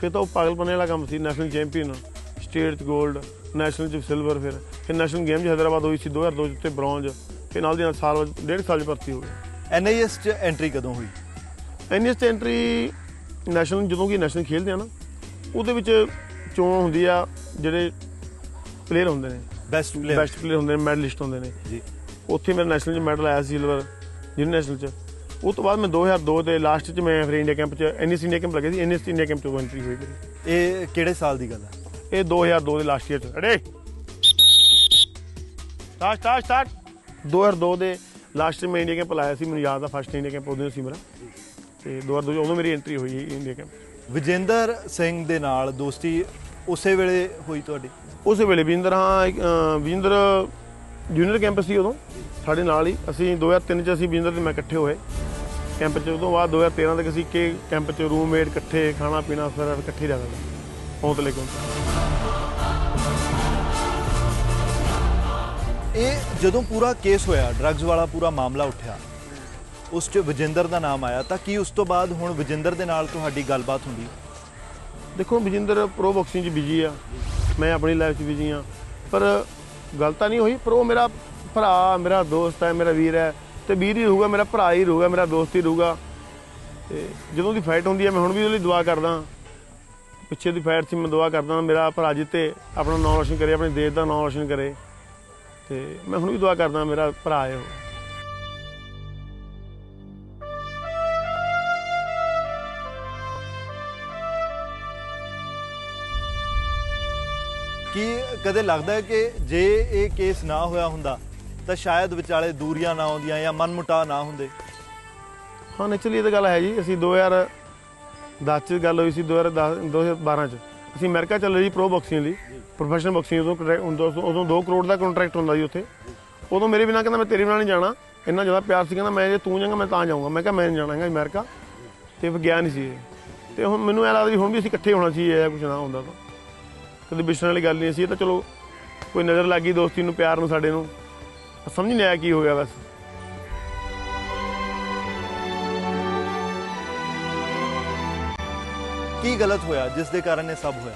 ਫਿਰ ਤਾਂ ਉਹ ਪਾਗਲਪਨੇ ਵਾਲਾ ਕੰਮ ਸੀ ਨੈਸ਼ਨਲ ਚੈਂਪੀਅਨ ਸਟੇਟ ਚ 골ਡ ਨੈਸ਼ਨਲ ਚ ਸਿਲਵਰ ਫਿਰ। ਫਿਰ ਨੈਸ਼ਨਲ ਗੇਮ ਚ ਹੈਦਰਾਬਾਦ ਹੋਈ ਸੀ 2002 ਚ ਉੱਤੇ ਬ੍ਰੌਂਜ ਫਿਰ ਨਾਲ ਦੀ ਨਾਲ ਸਾਲ ਡੇਢ ਸਾਲ ਚ ਭਰਤੀ ਹੋ ਗਏ। ਐਨਆਈਐਸ 'ਚ ਐਂਟਰੀ ਕਦੋਂ ਹੋਈ? ਐਨਐਸ ਤੇ ਐਂਟਰੀ ਨੈਸ਼ਨਲ ਜਦੋਂ ਕਿ ਨੈਸ਼ਨਲ ਖੇਡਦੇ ਆ ਨਾ ਉਹਦੇ ਵਿੱਚ ਚੋਣ ਹੁੰਦੀ ਆ ਜਿਹੜੇ ਪਲੇਅਰ ਹੁੰਦੇ ਨੇ। ਬੈਸਟ ਪਲੇਅਰ ਬੈਸਟ ਪਲੇਅਰ ਹੁੰਦੇ ਨੇ ਮੈਡਲਿਸਟ ਹੁੰਦੇ ਨੇ। ਜੀ। ਉੱਥੇ ਮੇਰਾ ਨੈਸ਼ਨਲ 'ਚ ਮੈਡਲ ਆਇਆ ਸੀ ਸਿਲਵਰ ਜੂਨੀਅਰ ਨੈਸ਼ਨਲ 'ਚ। ਉਹ ਤੋਂ ਬਾਅਦ ਮੈਂ 2002 ਦੇ ਲਾਸਟ 'ਚ ਮੈਂ ਫਿਰ ਇੰਡੀਆ ਕੈਂਪ 'ਚ ਐਨਐਸ ਇੰਡੀਆ ਕੈਂਪ ਲੱਗੇ ਸੀ। ਐਨਐਸ ਇੰਡੀਆ ਕੈਂਪ 'ਚ ਐਂਟਰੀ ਹੋਈ ਮੇਰੀ। ਇਹ ਕਿਹੜੇ ਸਾਲ ਦੀ ਗੱਲ ਹੈ ਇਹ 2002 ਦੇ ਲਾਸਟ ਈਅਰ 'ਚ। ਅੜੇ ਸਟਾਰਟ ਸਟਾਰਟ ਸਟਾਰਟ 2002 ਦੇ ਲਾਸਟ 'ਚ ਮੈਂ ਇੰਡੀਆ ਕੈਂਪ ਲਾਇਆ ਸੀ। ਮੈਨੂੰ ਯਾਦ ਆ ਫਸਟ ਇੰਡੀਆ ਕੈਂਪ ਉਦੋਂ ਸੀ ਮੇਰਾ। ਤੇ 2002 'ਚ ਉਦੋਂ ਮੇਰੀ ਐਂਟਰੀ ਹੋਈ ਇੰਡੀਆ ਕੈਂਪ ਵਿਜੇਂਦਰ ਸਿੰਘ ਦੇ ਨਾਲ ਦੋਸਤੀ ਉਸੇ ਵੇਲੇ ਹੋਈ ਤੁਹਾਡੀ? ਉਸ ਵੇਲੇ ਵਿੰਦਰ ਹਾਂ ਵਿੰਦਰ ਜੂਨੀਅਰ ਕੈਂਪ ਸੀ ਉਦੋਂ ਸਾਡੇ ਨਾਲ ਹੀ। ਅਸੀਂ 2003 ਚ ਅਸੀਂ ਵਿੰਦਰ ਤੇ ਮੈਂ ਇਕੱਠੇ ਹੋਏ ਕੈਂਪ ਚ। ਉਦੋਂ ਬਾਅਦ 2013 ਤੱਕ ਅਸੀਂ ਕੇ ਕੈਂਪ ਚ ਰੂਮਮੇਟ ਇਕੱਠੇ ਖਾਣਾ ਪੀਣਾ ਸਾਰਾ ਇਕੱਠੇ ਰਹਿੰਦੇ ਸੀ ਹੌਂਤਲੇ ਕੋਲ ਇਹ ਜਦੋਂ ਪੂਰਾ ਕੇਸ ਹੋਇਆ ਡਰੱਗਸ ਵਾਲਾ ਪੂਰਾ ਮਾਮਲਾ ਉੱਠਿਆ ਉਸ 'ਚ ਵਿਜੇਂਦਰ ਦਾ ਨਾਮ ਆਇਆ, ਤਾਂ ਕੀ ਉਸ ਤੋਂ ਬਾਅਦ ਹੁਣ ਵਿਜੇਂਦਰ ਦੇ ਨਾਲ ਤੁਹਾਡੀ ਗੱਲਬਾਤ ਹੁੰਦੀ? ਦੇਖੋ, ਵਿਜਿੰਦਰ ਪ੍ਰੋ ਬਾਕਸਿੰਗ 'ਚ ਬਿਜ਼ੀ ਆ। ਮੈਂ ਆਪਣੀ ਲਾਈਫ 'ਚ ਬਿਜ਼ੀ ਆ। ਪਰ ਗੱਲ ਤਾਂ ਨਹੀਂ ਹੋਈ। ਪਰ ਉਹ ਮੇਰਾ ਭਰਾ, ਮੇਰਾ ਦੋਸਤ ਹੈ, ਮੇਰਾ ਵੀਰ ਹੈ। ਤੇ ਵੀਰ ਹੀ ਰਹੂਗਾ, ਮੇਰਾ ਭਰਾ ਹੀ ਰਹੂਗਾ, ਮੇਰਾ ਦੋਸਤ ਹੀ ਰਹੂਗਾ। ਤੇ ਜਦੋਂ ਦੀ ਫਾਈਟ ਹੁੰਦੀ ਹੈ ਮੈਂ ਹੁਣ ਵੀ ਉਹਦੇ ਲਈ ਦੁਆ ਕਰਦਾ। ਪਿੱਛੇ ਦੀ ਫਾਈਟ ਸੀ ਮੈਂ ਦੁਆ ਕਰਦਾ, ਮੇਰਾ ਭਰਾ ਜਿੱਤੇ, ਆਪਣਾ ਨਾਮ ਰੋਸ਼ਨ ਕਰੇ, ਆਪਣੇ ਦੇਸ਼ ਦਾ ਨਾਮ ਰੋਸ਼ਨ ਕਰੇ। ਤੇ ਮੈਂ ਹੁਣ ਵੀ ਦੁਆ ਕਰਦਾ, ਮੇਰਾ ਭਰਾ ਹੈ ਉਹ। ਕਦੇ ਲੱਗਦਾ ਹੈ ਕਿ ਜੇ ਇਹ ਕੇਸ ਨਾ ਹੋਇਆ ਹੁੰਦਾ ਤਾਂ ਸ਼ਾਇਦ ਵਿਚਾਲੇ ਦੂਰੀਆਂ ਨਾ ਆਉਂਦੀਆਂ ਜਾਂ ਮਨਮੁਟਾਵ ਨਾ ਹੁੰਦੇ। ਹਾਂ ਨੈਚੁਰਲੀ ਇਹ ਤਾਂ ਗੱਲ ਹੈ ਜੀ। ਅਸੀਂ 2010 ਚ ਗੱਲ ਹੋਈ ਸੀ 2010 2012 ਚ। ਅਸੀਂ ਅਮਰੀਕਾ ਚੱਲ ਰਹੀ ਪ੍ਰੋ ਬਾਕਸਿੰਗ ਲਈ। ਪ੍ਰੋਫੈਸ਼ਨਲ ਬਾਕਸਿੰਗ ਉਦੋਂ ਉਦੋਂ 2 ਕਰੋੜ ਦਾ ਕੰਟਰੈਕਟ ਹੁੰਦਾ ਸੀ ਉੱਥੇ। ਉਦੋਂ ਮੇਰੇ ਬਿਨਾਂ ਕਹਿੰਦਾ ਮੈਂ ਤੇਰੇ ਬਿਨਾਂ ਨਹੀਂ ਜਾਣਾ। ਇੰਨਾ ਜ਼ਿਆਦਾ ਪਿਆਰ ਸੀ ਕਹਿੰਦਾ ਮੈਂ ਜੇ ਤੂੰ ਜਾਏਗਾ ਮੈਂ ਤਾਂ ਜਾਊਂਗਾ। ਮੈਂ ਕਿਹਾ ਮੈਂ ਨਹੀਂ ਜਾਣਾ ਹੈਗਾ ਅਮਰੀਕਾ। ਤੇ ਫਿਰ ਗਿਆ ਨਹੀਂ ਸੀ ਇਹ। ਤੇ ਹੁਣ ਮੈਨੂੰ ਐ ਲੱਗਦਾ ਵੀ ਹੁਣ ਵੀ ਅਸੀਂ ਇਕੱਠੇ ਹੋਣਾ ਸੀ ਇਹ ਕੁਝ ਨਾ ਹੁੰਦਾ ਤਾਂ। ਕਦੇ ਵਿਛੜਨ ਵਾਲੀ ਗੱਲ ਨਹੀਂ ਸੀ ਇਹ ਤਾਂ ਚਲੋ ਕੋਈ ਨਜ਼ਰ ਲੱਗੀ ਦੋਸਤੀ ਨੂੰ ਪਿਆਰ ਨੂੰ ਸਾਡੇ ਨੂੰ। ਸਮਝ ਨਹੀਂ ਆਇਆ ਕੀ ਹੋ ਗਿਆ ਬਸ। ਕੀ ਗਲਤ ਹੋਇਆ ਜਿਸ ਦੇ ਕਾਰਨ ਇਹ ਸਭ ਹੋਇਆ?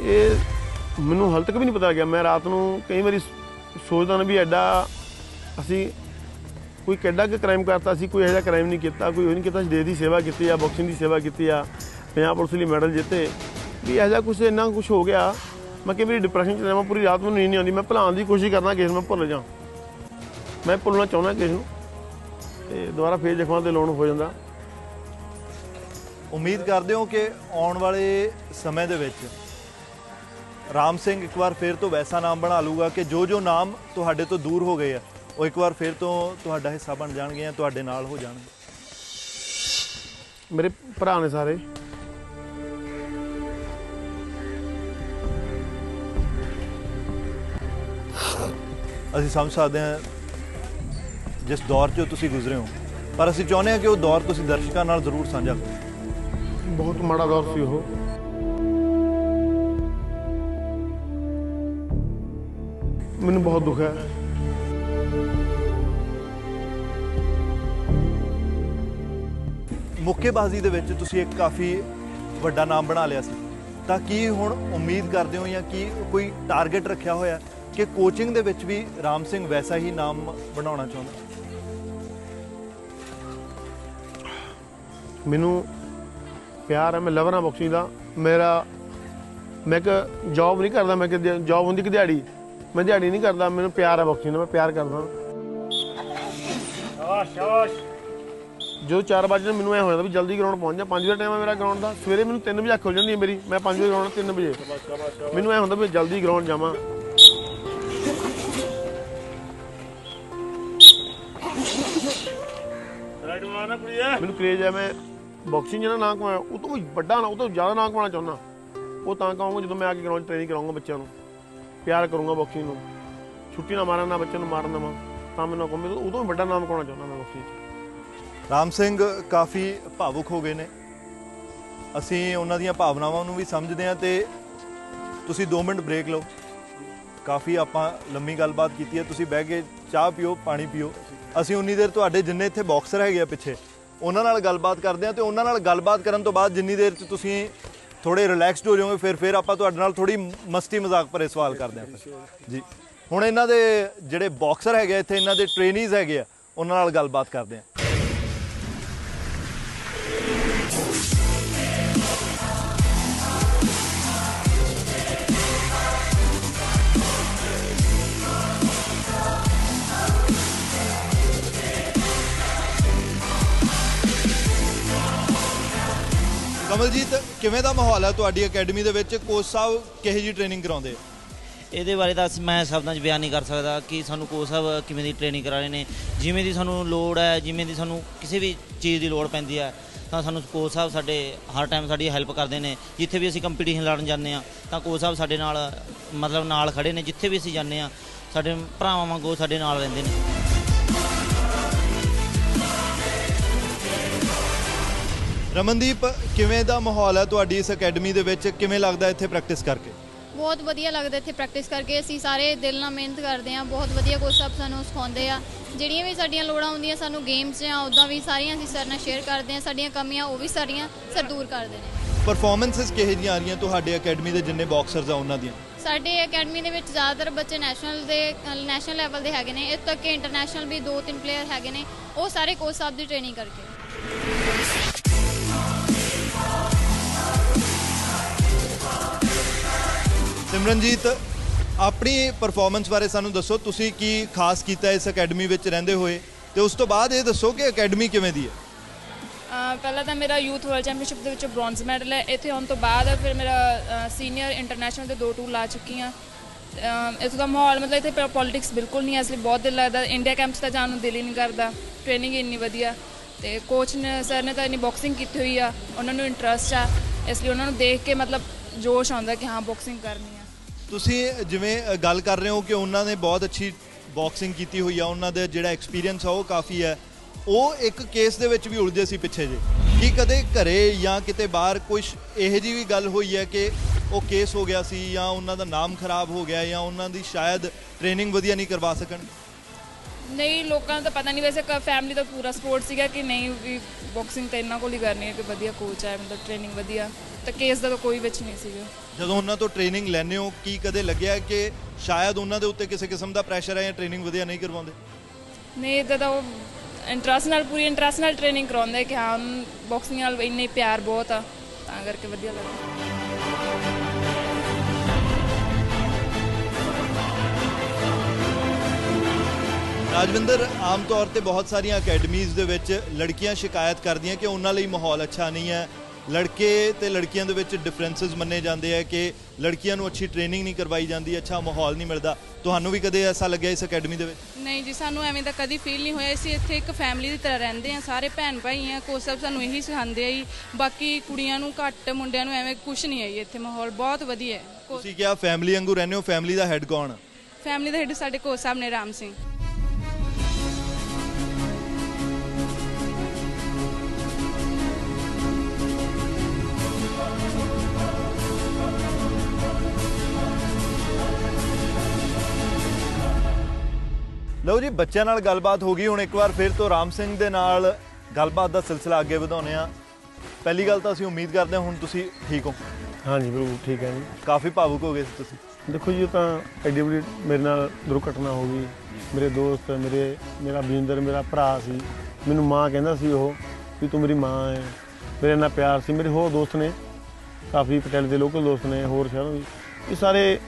ਇਹ ਮੈਨੂੰ ਹਾਲੇ ਤੱਕ ਵੀ ਨਹੀਂ ਪਤਾ ਗਿਆ ਮੈਂ ਰਾਤ ਨੂੰ ਕਈ ਵਾਰੀ ਸੋਚਦਾ ਨਾ ਵੀ ਐਡਾ ਅਸੀਂ ਕੋਈ ਕਿੱਡਾ ਕਿ ਕ੍ਰਾਈਮ ਕਰਤਾ ਸੀ ਕੋਈ ਇਹੋ ਜਿਹਾ ਕ੍ਰਾਈਮ ਨਹੀਂ ਕੀਤਾ ਕੋਈ ਉਹ ਨਹੀਂ ਕੀਤਾ ਦੇਸ਼ ਦੀ ਸੇਵਾ ਕੀਤੀ ਆ ਬਾਕਸਿੰਗ ਦੀ ਸੇਵਾ ਕੀਤੀ ਆ ਪੰਜਾਬ ਪੁਲਿਸ ਲਈ ਮੈਡਲ ਜਿੱਤੇ। ਵੀ ਜਿਹਾ ਕੁਝ ਇੰਨਾ ਕੁਝ ਹੋ ਗਿਆ ਮੈਂ ਕਈ ਵਾਰੀ ਡਿਪਰੈਸ਼ਨ ਚ ਰਹਿਣਾ ਪੂਰੀ ਰਾਤ ਮੈਨੂੰ ਨੀਂਦ ਨਹੀਂ ਆਉਂਦੀ ਮੈਂ ਭੁਲਾਉਣ ਦੀ ਕੋਸ਼ਿਸ਼ ਕਰਦਾ ਕਿਸੇ ਨੂੰ ਮੈਂ ਭੁੱਲ ਜਾ ਮੈਂ ਭੁੱਲਣਾ ਚਾਹੁੰਦਾ ਕਿਸੇ ਨੂੰ ਤੇ ਦੁਬਾਰਾ ਫੇਰ ਜ਼ਖਮਾਂ ਤੇ ਲੋਨ ਹੋ ਜਾਂਦਾ। ਉਮੀਦ ਕਰਦੇ ਹੋ ਕਿ ਆਉਣ ਵਾਲੇ ਸਮੇਂ ਦੇ ਵਿੱਚ ਰਾਮ ਸਿੰਘ ਇੱਕ ਵਾਰ ਫਿਰ ਤੋਂ ਵੈਸਾ ਨਾਮ ਬਣਾ ਲੂਗਾ ਕਿ ਜੋ ਜੋ ਨਾਮ ਤੁਹਾਡੇ ਤੋਂ ਦੂਰ ਹੋ ਗਏ ਆ ਉਹ ਇੱਕ ਵਾਰ ਫਿਰ ਤੋਂ ਤੁਹਾਡਾ ਹਿੱਸਾ ਬਣ ਜਾਣਗੇ ਜਾਂ ਤੁਹਾਡੇ ਨਾਲ ਹੋ ਜਾਣਗੇ। ਮੇਰੇ ਭਰਾ ਨੇ ਸਾਰੇ ਅਸੀਂ ਸਮਝ ਸਕਦੇ ਹਾਂ ਜਿਸ ਦੌਰ 'ਚੋਂ ਤੁਸੀਂ ਗੁਜ਼ਰੇ ਹੋ। ਪਰ ਅਸੀਂ ਚਾਹੁੰਦੇ ਹਾਂ ਕਿ ਉਹ ਦੌਰ ਤੁਸੀਂ ਦਰਸ਼ਕਾਂ ਨਾਲ ਜ਼ਰੂਰ ਸਾਂਝਾ ਕਰੋ। ਬਹੁਤ ਮਾੜਾ ਦੌਰ ਸੀ ਉਹ। ਮੈਨੂੰ ਬਹੁਤ ਦੁੱਖ ਹੈ। ਮੁੱਕੇਬਾਜ਼ੀ ਦੇ ਵਿੱਚ ਤੁਸੀਂ ਇੱਕ ਕਾਫੀ ਵੱਡਾ ਨਾਮ ਬਣਾ ਲਿਆ ਸੀ। ਤਾਂ ਕੀ ਹੁਣ ਉਮੀਦ ਕਰਦੇ ਹੋ ਜਾਂ ਕੀ ਕੋਈ ਟਾਰਗੇਟ ਰੱਖਿਆ ਹੋਇਆ ਕਿ ਕੋਚਿੰਗ ਦੇ ਵਿੱਚ ਵੀ ਰਾਮ ਸਿੰਘ ਵੈਸਾ ਹੀ ਨਾਮ ਬਣਾਉਣਾ ਚਾਹੁੰਦਾ? ਮੈਨੂੰ ਪਿਆਰ ਹੈ ਮੈਂ ਲਵਰ ਹਾਂ ਬਾਕਸਿੰਗ ਦਾ। ਮੇਰਾ ਮੈਂ ਕਿ ਜੌਬ ਨਹੀਂ ਕਰਦਾ ਮੈਂ ਕਿ ਜੌਬ ਹੁੰਦੀ ਕਿ ਦਿਹਾੜੀ। ਮੈਂ ਦਿਹਾੜੀ ਨਹੀਂ ਕਰਦਾ ਮੈਨੂੰ ਪਿਆਰ ਹੈ ਬਾਕਸਿੰਗ ਦਾ ਮੈਂ ਪਿਆਰ ਕਰਦਾ ਸ਼ਾਬਾਸ਼ ਸ਼ਾਬਾਸ਼। ਜੋ 4 ਵਜੇ ਮੈਨੂੰ ਐ ਹੋ ਜਾਂਦਾ ਵੀ ਜਲਦੀ ਗਰਾਊਂਡ ਪਹੁੰਚ ਜਾ। 5 ਵਜੇ ਟਾਈਮ ਹੈ ਮੇਰਾ ਗਰਾਊਂਡ ਦਾ। ਸਵੇਰੇ ਮੈਨੂੰ 3 ਵਜੇ ਅੱਖ ਖੁੱਲ ਜਾਂਦੀ ਹੈ ਮੇਰੀ। ਮੈਂ 5 ਵਜੇ ਗਰਾਊਂਡ 3 ਵਜੇ। ਮੈਨੂੰ ਐ ਹੁੰਦਾ ਵੀ ਜਲਦੀ ਗਰਾਊਂਡ ਜਾਵਾਂ। ਮੈਨੂੰ ਕ੍ਰੇਜ ਹੈ ਮੈਂ ਬਾਕਸਿੰਗ ਜਿਹੜਾ ਨਾਂ ਕਮਾਇਆ ਉਹ ਤੋਂ ਵੀ ਵੱਡਾ ਨਾ ਉਹ ਤੋਂ ਜ਼ਿਆਦਾ ਨਾਂ ਕਮਾਉਣਾ ਚਾਹੁੰਦਾ। ਉਹ ਤਾਂ ਕਹਾਂਗਾ ਜਦੋਂ ਮੈਂ ਆ ਕੇ ਗਰਾਊਂਡ ਟ੍ਰੇਨਿੰਗ ਕਰਾਉਂਗਾ ਬੱਚਿਆਂ ਨੂੰ। ਪਿਆਰ ਕਰੂੰਗਾ ਬਾਕਸਿੰਗ ਨੂੰ। ਛੁੱਟੀ ਨਾ ਮਾਰਾਂ ਨਾ ਬੱਚਿਆਂ ਨੂੰ ਮਾਰਨ ਦੇਵਾਂ। ਤਾਂ ਮੈਨੂੰ ਕਹੂੰ ਉਹ ਤੋਂ ਵੀ ਵੱਡਾ ਨਾਮ ਕਮਾਉਣਾ ਚਾਹੁੰਦਾ ਮੈਂ ਬਾਕਸਿੰਗ 'ਚ। ਰਾਮ ਸਿੰਘ ਕਾਫੀ ਭਾਵੁਕ ਹੋ ਗਏ ਨੇ। ਅਸੀਂ ਉਹਨਾਂ ਦੀਆਂ ਭਾਵਨਾਵਾਂ ਨੂੰ ਵੀ ਸਮਝਦੇ ਹਾਂ ਤੇ ਤੁਸੀਂ 2 ਮਿੰਟ ਬ੍ਰੇਕ ਲਓ। ਕਾਫੀ ਆਪਾਂ ਲੰਮੀ ਗੱਲਬਾਤ ਕੀਤੀ ਹੈ। ਤੁਸੀਂ ਬਹਿ ਕੇ ਚਾਹ ਪੀਓ ਪਾਣੀ ਪੀਓ। ਅਸੀਂ ਉਨੀ ਦੇਰ ਤੁਹਾਡੇ ਜਿੰਨੇ ਇੱਥੇ ਬਾਕਸਰ ਹੈਗੇ ਆ ਪਿੱਛੇ, ਉਹਨਾਂ ਨਾਲ ਗੱਲਬਾਤ ਕਰਦੇ ਹਾਂ ਤੇ ਉਹਨਾਂ ਨਾਲ ਗੱਲਬਾਤ ਕਰਨ ਤੋਂ ਬਾਅਦ ਜਿੰਨੀ ਦੇਰ 'ਚ ਤੁਸੀਂ ਥੋੜੇ ਰਿਲੈਕਸਡ ਹੋ ਜਾਓਗੇ, ਫਿਰ ਫਿਰ ਆਪਾਂ ਤੁਹਾਡੇ ਨਾਲ ਥੋੜੀ ਮਸਤੀ ਮਜ਼ਾਕ ਭਰੇ ਸਵਾਲ ਕਰਦੇ ਹਾਂ ਜੀ। ਹੁਣ ਇਹਨਾਂ ਦੇ ਜਿਹੜੇ ਬਾਕਸਰ ਹੈਗੇ ਆ, ਇੱਥੇ ਇਹਨਾਂ ਦੇ ਟ੍ਰੇਨੀਜ਼ ਹੈਗੇ ਆ, ਉਹਨਾਂ ਨਾਲ ਗੱਲਬਾਤ ਕਰਦੇ ਹਾਂ ਕਮਲਜੀਤ, ਕਿਵੇਂ ਦਾ ਮਾਹੌਲ ਹੈ ਤੁਹਾਡੀ ਅਕੈਡਮੀ ਦੇ ਵਿੱਚ? ਕੋਚ ਸਾਹਿਬ ਕਿਹੋ ਜੀ ਟ੍ਰੇਨਿੰਗ ਕਰਾਉਂਦੇ? ਇਹਦੇ ਬਾਰੇ ਤਾਂ ਮੈਂ ਸ਼ਬਦਾਂ 'ਚ ਬਿਆਨ ਨਹੀਂ ਕਰ ਸਕਦਾ ਕਿ ਸਾਨੂੰ ਕੋਚ ਸਾਹਿਬ ਕਿਵੇਂ ਦੀ ਟ੍ਰੇਨਿੰਗ ਕਰਾ ਰਹੇ ਨੇ। ਜਿਵੇਂ ਦੀ ਸਾਨੂੰ ਲੋੜ ਹੈ, ਜਿਵੇਂ ਦੀ ਸਾਨੂੰ ਕਿਸੇ ਵੀ ਚੀਜ਼ ਦੀ ਲੋੜ ਪੈਂਦੀ ਹੈ, ਤਾਂ ਸਾਨੂੰ ਕੋਚ ਸਾਹਿਬ ਸਾਡੇ ਹਰ ਟਾਈਮ ਸਾਡੀ ਹੈਲਪ ਕਰਦੇ ਨੇ। ਜਿੱਥੇ ਵੀ ਅਸੀਂ ਕੰਪੀਟੀਸ਼ਨ ਲੜਨ ਜਾਂਦੇ ਆ ਤਾਂ ਕੋਚ ਸਾਹਿਬ ਸਾਡੇ ਨਾਲ, ਮਤਲਬ ਨਾਲ ਖੜੇ ਨੇ। ਜਿੱਥੇ ਵੀ ਅਸੀਂ ਜਾਂਦੇ ਆ ਸਾਡੇ ਭਰਾਵਾਂ ਵਾਂਗੂ ਸਾਡੇ ਨਾਲ ਰਹਿੰਦੇ ਨੇ। ਰਮਨਦੀਪ ਕਿਵੇਂ ਦਾ ਮਾਹੌਲ ਹੈ ਤੁਹਾਡੀ ਇਸ ਅਕੈਡਮੀ ਦੇ ਵਿੱਚ? ਕਿਵੇਂ ਲੱਗਦਾ ਇੱਥੇ ਪ੍ਰੈਕਟਿਸ ਕਰਕੇ? ਬਹੁਤ ਵਧੀਆ ਲੱਗਦਾ ਇੱਥੇ ਪ੍ਰੈਕਟਿਸ ਕਰਕੇ। ਅਸੀਂ ਸਾਰੇ ਦਿਲ ਨਾਲ ਮਿਹਨਤ ਕਰਦੇ ਹਾਂ। ਬਹੁਤ ਵਧੀਆ ਕੋਚ ਸਾਹਿਬ ਸਾਨੂੰ ਸਿਖਾਉਂਦੇ ਆ। ਜਿਹੜੀਆਂ ਵੀ ਸਾਡੀਆਂ ਲੋੜਾਂ ਹੁੰਦੀਆਂ ਸਾਨੂੰ ਗੇਮਸ ਜਾਂ ਉਦਾਂ ਵੀ ਸਾਰੀਆਂ ਅਸੀਂ ਸਰ ਨਾਲ ਸ਼ੇਅਰ ਕਰਦੇ ਹਾਂ। ਸਾਡੀਆਂ ਕਮੀਆਂ ਉਹ ਵੀ ਸਾਡੀਆਂ ਸਰ ਦੂਰ ਕਰਦੇ ਨੇ ਪਰਫਾਰਮੈਂਸਸ ਕਿਹੋ ਜਿਹੀਆਂ ਆ ਰਹੀਆਂ ਤੁਹਾਡੇ ਅਕੈਡਮੀ ਦੇ ਜਿੰਨੇ ਬਾਕਸਰਸ ਆ ਉਹਨਾਂ ਦੀਆਂ? ਸਾਡੇ ਅਕੈਡਮੀ ਦੇ ਵਿੱਚ ਜ਼ਿਆਦਾਤਰ ਬੱਚੇ ਨੈਸ਼ਨਲ ਦੇ ਨੈਸ਼ਨਲ ਲੈਵਲ ਦੇ ਹੈਗੇ ਨੇ। ਇੱਥੇ ਤੱਕ ਕਿ ਇੰਟਰਨੈਸ਼ਨਲ ਵੀ ਦੋ ਤਿੰਨ ਪਲੇਅਰ ਹੈਗੇ ਨੇ। ਉਹ ਸਾਰੇ ਕੋਚ ਸਾਹਿਬ ਦੀ ਟ੍ਰੇਨਿੰਗ ਕਰਕੇ। ਸਿਮਰਨਜੀਤ, ਆਪਣੀ ਪਰਫਾਰਮੈਂਸ ਬਾਰੇ ਸਾਨੂੰ ਦੱਸੋ, ਤੁਸੀਂ ਕੀ ਖਾਸ ਕੀਤਾ ਇਸ ਅਕੈਡਮੀ ਵਿੱਚ ਰਹਿੰਦੇ ਹੋਏ? ਤੇ ਉਸ ਤੋਂ ਬਾਅਦ ਇਹ ਦੱਸੋ ਕਿ ਅਕੈਡਮੀ ਕਿਵੇਂ ਦੀ ਹੈ? ਪਹਿਲਾਂ ਤਾਂ ਮੇਰਾ ਯੂਥ ਵਰਲਡ ਚੈਂਪੀਅਨਸ਼ਿਪ ਦੇ ਵਿੱਚ ਬ੍ਰੌਂਜ਼ ਮੈਡਲ ਹੈ। ਇੱਥੇ ਆਉਣ ਤੋਂ ਬਾਅਦ ਫਿਰ ਮੇਰਾ ਸੀਨੀਅਰ ਇੰਟਰਨੈਸ਼ਨਲ ਦੇ ਦੋ ਟੂਰ ਲਾ ਚੁੱਕੀ ਹਾਂ। ਅਹ ਇੱਥੋਂ ਦਾ ਮਾਹੌਲ ਮਤਲਬ ਇੱਥੇ ਪੋਲਿਟਿਕਸ ਬਿਲਕੁਲ ਨਹੀਂ ਹੈ, ਇਸ ਲਈ ਬਹੁਤ ਦਿਲ ਲੱਗਦਾ। ਇੰਡੀਆ ਕੈਂਪਸ ਤਾਂ ਜਾਣ ਨੂੰ ਦਿਲ ਹੀ ਨਹੀਂ ਕਰਦਾ। ਟ੍ਰੇਨਿੰਗ ਇੰਨੀ ਵਧੀਆ। ਤੇ ਕੋਚ ਨੇ ਸਰ ਨੇ ਤਾਂ ਇੰਨੀ ਬਾਕਸਿੰਗ ਕੀਤੀ ਹੋਈ ਆ। ਉਹਨਾਂ ਨੂੰ ਇੰਟਰਸਟ ਆ। ਇਸ ਲਈ ਉਹਨਾਂ ਨੂੰ ਦੇਖ ਕੇ ਮਤਲਬ ਜੋਸ਼ ਆਉਂਦਾ ਕਿ ਹਾਂ ਬਾਕਸਿੰਗ ਕਰਨੀ ਆ। ਤੁਸੀਂ ਜਿਵੇਂ ਗੱਲ ਕਰ ਰਹੇ ਹੋ ਕਿ ਉਹਨਾਂ ਨੇ ਬਹੁਤ ਅੱਛੀ ਬਾਕਸਿੰਗ ਕੀਤੀ ਹੋਈ ਆ, ਉਹਨਾਂ ਦਾ ਜਿਹੜਾ ਐਕਸਪੀਰੀਅੰਸ ਆ ਉਹ ਕਾਫੀ ਹੈ। ਉਹ ਇੱਕ ਕੇਸ ਦੇ ਵਿੱਚ ਵੀ ਉਲਝੇ ਸੀ ਪਿੱਛੇ ਜੇ ਕੀ ਕਦੇ ਘਰੇ ਜਾਂ ਕਿਤੇ ਬਾਹਰ ਕੁਝ ਇਹੋ ਜੀ ਵੀ ਗੱਲ ਹੋਈ ਹੈ ਕਿ ਉਹ ਕੇਸ ਹੋ ਗਿਆ ਸੀ ਜਾਂ ਉਹਨਾਂ ਦਾ ਨਾਮ ਖਰਾਬ ਹੋ ਗਿਆ ਜਾਂ ਉਹਨਾਂ ਦੀ ਸ਼ਾਇਦ ਟ੍ਰੇਨਿੰਗ ਵਧੀਆ ਨਹੀਂ ਕਰਵਾ ਸਕਣ? ਨਹੀਂ ਲੋਕਾਂ ਨੂੰ ਤਾਂ ਪਤਾ ਨਹੀਂ ਵੈਸੇ ਫੈਮਿਲੀ ਦਾ ਪੂਰਾ ਸਪੋਰਟ ਸੀਗਾ ਕਿ ਨਹੀਂ ਵੀ ਬਾਕਸਿੰਗ ਤਾਂ ਇਹਨਾਂ ਕੋਲ ਹੀ ਕਰਨੀ ਹੈ ਕਿ ਵਧੀਆ ਕੋਚ ਹੈ ਮਤਲਬ ਟ੍ਰੇਨਿੰਗ ਵਧੀਆ ਤਾਂ ਕੇਸ ਦਾ ਤਾਂ ਕੋਈ ਵਿੱਚ ਨਹੀਂ ਸੀਗਾ। ਜਦੋਂ ਉਹਨਾਂ ਤੋਂ ਟ੍ਰੇਨਿੰਗ ਲੈਂਦੇ ਹੋ ਕੀ ਕਦੇ ਲੱਗਿਆ ਕਿ ਸ਼ਾਇਦ ਉਹਨਾਂ ਦੇ ਉੱਤੇ ਕਿਸੇ ਕਿਸਮ ਦਾ ਪ੍ਰੈਸ਼ਰ ਹੈ ਜਾਂ ਟ੍ਰੇਨਿੰਗ ਵਧੀਆ ਨਹੀਂ ਕਰਵਾਉਂਦੇ? ਨਹੀਂ ਇੱਦਾਂ ਤਾਂ ਉਹ ਇੰਟਰਸਟ ਨਾਲ ਪੂਰੀ ਇੰਟਰਸਟ ਨਾਲ ਟ੍ਰੇਨਿੰਗ ਕਰਾਉਂਦੇ ਕਿ ਹਾਂ ਬਾਕਸਿੰਗ ਨਾਲ ਇੰਨੇ ਪਿਆਰ ਬਹੁਤ ਆ ਤਾਂ ਕਰਕੇ ਵਧੀਆ ਲੱਗਦਾ। ਰਾਜਵਿੰਦਰ ਆਮ ਤੌਰ ਤੇ ਬਹੁਤ ਸਾਰੀਆਂ ਅਕੈਡਮੀਜ਼ ਦੇ ਵਿੱਚ ਲੜਕੀਆਂ ਸ਼ਿਕਾਇਤ ਕਰਦੀਆਂ ਕਿ ਉਹਨਾਂ ਲਈ ਮਾਹੌਲ ਅੱਛਾ ਨਹੀਂ ਹੈ। ਲੜਕੇ ਤੇ ਲੜਕੀਆਂ ਦੇ ਵਿੱਚ ਡਿਫਰੈਂਸਸ ਮੰਨੇ ਜਾਂਦੇ ਆ ਕਿ ਲੜਕੀਆਂ ਨੂੰ ਅੱਛੀ ਟ੍ਰੇਨਿੰਗ ਨਹੀਂ ਕਰਵਾਈ ਜਾਂਦੀ ਅੱਛਾ ਮਾਹੌਲ ਨਹੀਂ ਮਿਲਦਾ। ਤੁਹਾਨੂੰ ਵੀ ਕਦੇ ਐਸਾ ਲੱਗਿਆ ਇਸ ਅਕੈਡਮੀ ਦੇ ਵਿੱਚ? ਨਹੀਂ ਜੀ ਸਾਨੂੰ ਐਵੇਂ ਦਾ ਕਦੀ ਫੀਲ ਨਹੀਂ ਹੋਇਆ। ਅਸੀਂ ਇੱਥੇ ਇੱਕ ਫੈਮਿਲੀ ਦੀ ਤਰ੍ਹਾਂ ਰਹਿੰਦੇ ਆ ਸਾਰੇ ਭੈਣ ਭਾਈ ਆ ਕੋਚ ਸਾਹਿਬ ਸਾਨੂੰ ਇਹੀ ਸਿਖਾਉਂਦੇ ਆ ਜੀ। ਬਾਕੀ ਕੁੜੀਆਂ ਨੂੰ ਘੱਟ ਮੁੰਡਿਆਂ ਨੂੰ ਐਵੇਂ ਕੁਝ ਨਹੀਂ ਹੈ ਜੀ ਇੱਥੇ ਮਾਹੌਲ। ਬਹੁਤ ਵਧੀਆ ਹੈ। ਤੁਸੀਂ ਕਿਹਾ ਫੈਮਿਲੀ ਵਾਂਗੂ ਰਹਿੰਦੇ ਹੋ ਫੈਮਿਲੀ ਦਾ ਹੈੱਡ ਕੌਣ? ਫੈਮਿਲੀ ਦੇ ਹੈਡ ਸਾਡੇ ਕੋਚ ਸਾਹਿਬ ਨੇ ਰਾਮ ਸਿੰਘ। ਲਓ ਜੀ ਬੱਚਿਆਂ ਨਾਲ ਗੱਲਬਾਤ ਹੋ ਗਈ। ਹੁਣ ਇੱਕ ਵਾਰ ਫਿਰ ਤੋਂ ਰਾਮ ਸਿੰਘ ਦੇ ਨਾਲ ਗੱਲਬਾਤ ਦਾ ਸਿਲਸਿਲਾ ਅੱਗੇ ਵਧਾਉਂਦੇ ਆ ਪਹਿਲੀ ਗੱਲ ਤਾਂ ਅਸੀਂ ਉਮੀਦ ਕਰਦੇ ਹਾਂ ਹੁਣ ਤੁਸੀਂ ਠੀਕ ਹੋ। ਹਾਂਜੀ ਬਿਲਕੁਲ ਠੀਕ ਹੈ ਜੀ। ਕਾਫੀ ਭਾਵੁਕ ਹੋ ਗਏ ਸੀ ਤੁਸੀਂ। ਦੇਖੋ ਜੀ ਉਹ ਤਾਂ ਐਡੀ ਵੱਡੀ ਮੇਰੇ ਨਾਲ ਦੁਰਘਟਨਾ ਹੋ ਗਈ। ਮੇਰੇ ਦੋਸਤ ਮੇਰੇ ਮੇਰਾ ਬਿੰਦਰ ਮੇਰਾ ਭਰਾ ਸੀ। ਮੈਨੂੰ ਮਾਂ ਕਹਿੰਦਾ ਸੀ ਉਹ ਵੀ ਤੂੰ ਮੇਰੀ ਮਾਂ ਹੈ। ਮੇਰੇ ਨਾਲ ਪਿਆਰ ਸੀ। ਮੇਰੇ ਹੋਰ ਦੋਸਤ ਨੇ ਕਾਫੀ ਪਟਿਆਲੇ ਦੇ ਲੋਕਲ ਦੋਸਤ ਨੇ ਹੋਰ ਸ਼ਹਿਰੋਂ ਵੀ। ਇਹ ਸਾਰੇ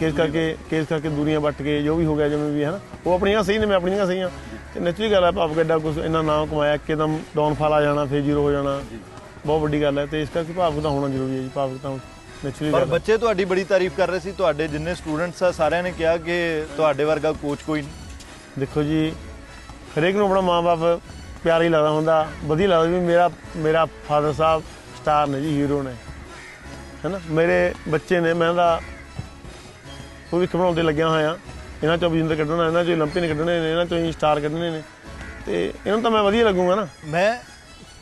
ਕੇਸ ਕਰਕੇ ਕੇਸ ਕਰਕੇ ਦੂਰੀਆਂ ਵੱਟ ਕੇ ਜੋ ਵੀ ਹੋ ਗਿਆ ਜਿਵੇਂ ਵੀ ਹੈ ਨਾ ਉਹ ਆਪਣੀਆਂ ਸਹੀ ਨੇ ਮੈਂ ਆਪਣੀਆਂ ਸਹੀ ਹਾਂ ਤੇ ਨੈਚੁਰਲੀ ਗੱਲ ਹੈ ਭਾਵ ਗੱਡਾ ਕੁਝ ਇੰਨਾ ਨਾਮ ਕਮਾਇਆ ਇੱਕਦਮ ਡਾਊਨਫਾਲ ਆ ਜਾਣਾ ਫਿਰ ਜ਼ੀਰੋ ਹੋ ਜਾਣਾ। ਬਹੁਤ ਵੱਡੀ ਗੱਲ ਹੈ ਤੇ ਇਸ ਕਰਕੇ ਭਾਵੁਕ ਤਾਂ ਹੋਣਾ ਜ਼ਰੂਰੀ ਹੈ ਜੀ ਭਾਵੁਕ ਤਾਂ ਨੈਚੁਰਲੀ ਪਰ ਬੱਚੇ ਤੁਹਾਡੀ ਬੜੀ ਤਾਰੀਫ ਕਰ ਰਹੇ ਸੀ ਤੁਹਾਡੇ ਜਿੰਨੇ ਸਟੂਡੈਂਟਸ ਆ ਸਾਰਿਆਂ ਨੇ ਕਿਹਾ ਕਿ ਤੁਹਾਡੇ ਵਰਗਾ ਕੋਚ ਕੋਈ ਨਹੀਂ। ਦੇਖੋ ਜੀ ਹਰੇਕ ਨੂੰ ਆਪਣਾ ਮਾਂ-ਬਾਪ ਪਿਆਰਾ ਹੀ ਲੱਗਦਾ ਹੁੰਦਾ ਵਧੀਆ ਲੱਗਦਾ ਵੀ ਮੇਰਾ ਮੇਰਾ ਫਾਦਰ ਸਾਹਿਬ ਸਟਾਰ ਨੇ ਜੀ ਹੀਰੋ ਨੇ। ਹੈਨਾ ਮੇਰੇ ਬੱਚੇ ਨੇ ਮੈਂ ਦਾ ਭਵਿੱਖ ਬਣਾਉਂਦੇ ਲੱਗਿਆ ਹੋਇਆ ਇਹਨਾਂ ਚੋਂ ਵਿਜੇਂਦਰ ਕੱਢਣਾ ਇਹਨਾਂ ਚੋਂ 올림픽 ਕੱਢਣੇ ਨੇ ਇਹਨਾਂ ਚੋਂ ਹੀ ਸਟਾਰ ਕੱਢਣੇ ਨੇ ਤੇ ਇਹਨਾਂ ਨੂੰ ਤਾਂ ਮੈਂ ਵਧੀਆ ਲੱਗੂਗਾ ਨਾ ਮੈਂ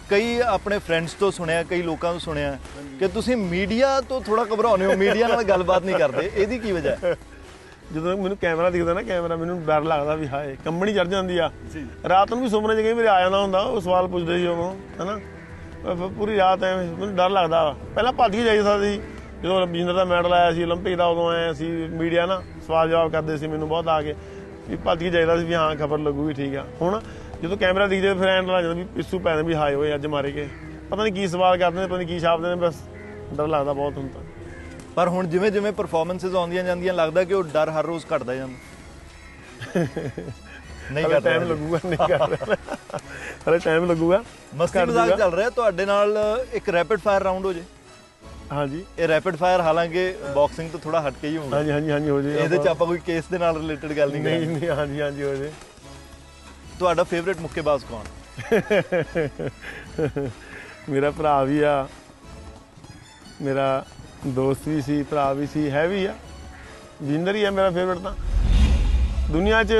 ਕਈ ਆਪਣੇ ਫਰੈਂਡਸ ਤੋਂ ਸੁਣਿਆ ਕਈ ਲੋਕਾਂ ਤੋਂ ਸੁਣਿਆ ਕਿ ਤੁਸੀਂ ਮੀਡੀਆ ਤੋਂ ਥੋੜਾ ਘਬਰਾਉਂਦੇ ਹੋ ਮੀਡੀਆ ਨਾਲ ਗੱਲਬਾਤ ਨਹੀਂ ਕਰਦੇ ਇਹਦੀ ਕੀ ਵਜ੍ਹਾ ਹੈ ਜਦੋਂ ਮੈਨੂੰ ਕੈਮਰਾ ਦਿਖਦਾ ਨਾ ਕੈਮਰਾ ਮੈਨੂੰ ਡਰ ਲੱਗਦਾ ਵੀ ਹਾਏ ਕੰਬਣੀ ਚੜ ਜਾਂਦੀ ਆ ਰਾਤ ਨੂੰ ਵੀ ਸੁਪਨੇ 'ਚ ਕਈ ਵਾਰੀ ਆ ਜਾਂਦਾ ਹੁੰਦਾ ਉਹ ਸਵਾਲ ਪੁੱਛਦੇ ਸੀ ਉਹਨੂੰ ਹਨਾ ਅਹ ਪੂਰੀ ਰਾਤ ਐਵੇਂ ਮੈਨੂੰ ਡਰ ਲੱਗਦਾ ਵਾ। ਪਹਿਲਾਂ ਭੱਜ ਕੇ ਜਾਈਦਾ ਸੀ ਜਦੋਂ ਰਵਿੰਦਰ ਦਾ ਮੈਡਲ ਆਇਆ ਸੀ 올림픽 ਦਾ ਉਦੋਂ ਆਏ ਸੀ ਮੀਡੀਆ ਨਾ ਸਵਾਲ ਜਵਾਬ ਕਰਦੇ ਸੀ ਮੈਨੂੰ ਬਹੁਤ ਆ ਕੇ ਵੀ ਭੱਜ ਕੇ ਜਾਈਦਾ ਸੀ ਵੀ ਹਾਂ ਖਬਰ ਲੱਗੂਗੀ ਠੀਕ ਆ ਹੁਣ ਜਦੋਂ ਕੈਮਰਾ ਦਿਖਦੇ ਫਿਰ ਐਂ ਲੱਗ ਜਾਂਦਾ ਵੀ ਪਿੱਛੂ ਪੈਣ ਵੀ ਹਾਏ ਹੋਏ ਅੱਜ ਮਾਰੇ ਗਏ ਪਤਾ ਨਹੀਂ ਕੀ ਸਵਾਲ ਕਰਦੇ ਨੇ ਪਤਾ ਨਹੀਂ ਕੀ ਛਾਪਦੇ ਨੇ ਬਸ ਡਰ ਲੱਗਦਾ ਬਹੁਤ ਹੁਣ ਤਾਂ ਪਰ ਹੁਣ ਜਿਵੇਂ ਜਿਵੇਂ ਪਰਫਾਰਮੈਂਸਸ ਆਉਂਦੀਆਂ ਜਾਂਦੀਆਂ ਲੱਗਦਾ ਕਿ ਉਹ ਡਰ ਹਰ ਰੋਜ਼ ਘਟਦਾ ਜਾਂਦਾ ਨਹੀਂ ਹਲੇ ਘਟ ਟਾਈਮ ਰਿਹਾ ਲੱਗੂਗਾ ਨਹੀਂ ਕਰ ਹਲੇ ਟਾਈਮ ਲੱਗੂਗਾ ਮਸਤੀ ਕਰ ਮਜ਼ਾਕ ਦੂਗਾ। ਚੱਲ ਰਿਹਾ ਤੁਹਾਡੇ ਨਾਲ ਇੱਕ ਰੈਪਿਡ ਫਾਇਰ ਰਾਉਂਡ ਹੋ ਜੇ ਹਾਂਜੀ। ਇਹ ਰੈਪਿਡ ਫਾਇਰ ਹਾਲਾਂਕਿ ਬਾਕਸਿੰਗ ਤੋਂ ਥੋੜਾ ਹਟ ਕੇ ਹੀ ਹੋਊਗਾ। ਹਾਂਜੀ ਹਾਂਜੀ ਹਾਂਜੀ ਹੋ ਜੇ ਇਹਦੇ ਚ ਆਪਾਂ ਕੋਈ ਕੇਸ ਦੇ ਨਾਲ ਰਿਲੇਟਡ ਗੱਲ ਨਹੀਂ ਨਹੀਂ ਕਰਾਂਗੇ। ਨਹੀਂ ਹਾਂਜੀ ਹਾਂਜੀ ਹੋ ਜੇ। ਤੁਹਾਡਾ ਫੇਵਰਿਟ ਮੁੱਕੇਬਾਜ਼ ਕੌਣ? (laughs) ਮੇਰਾ ਭਰਾ ਵੀ ਆ। ਮੇਰਾ ਦੋਸਤ ਵੀ ਸੀ ਭਰਾ ਵੀ ਸੀ ਹੈ ਵੀ ਆ। ਜਿੰਦਰ ਹੀ ਆ ਮੇਰਾ ਫੇਵਰਿਟ ਤਾਂ। ਦੁਨੀਆ 'ਚ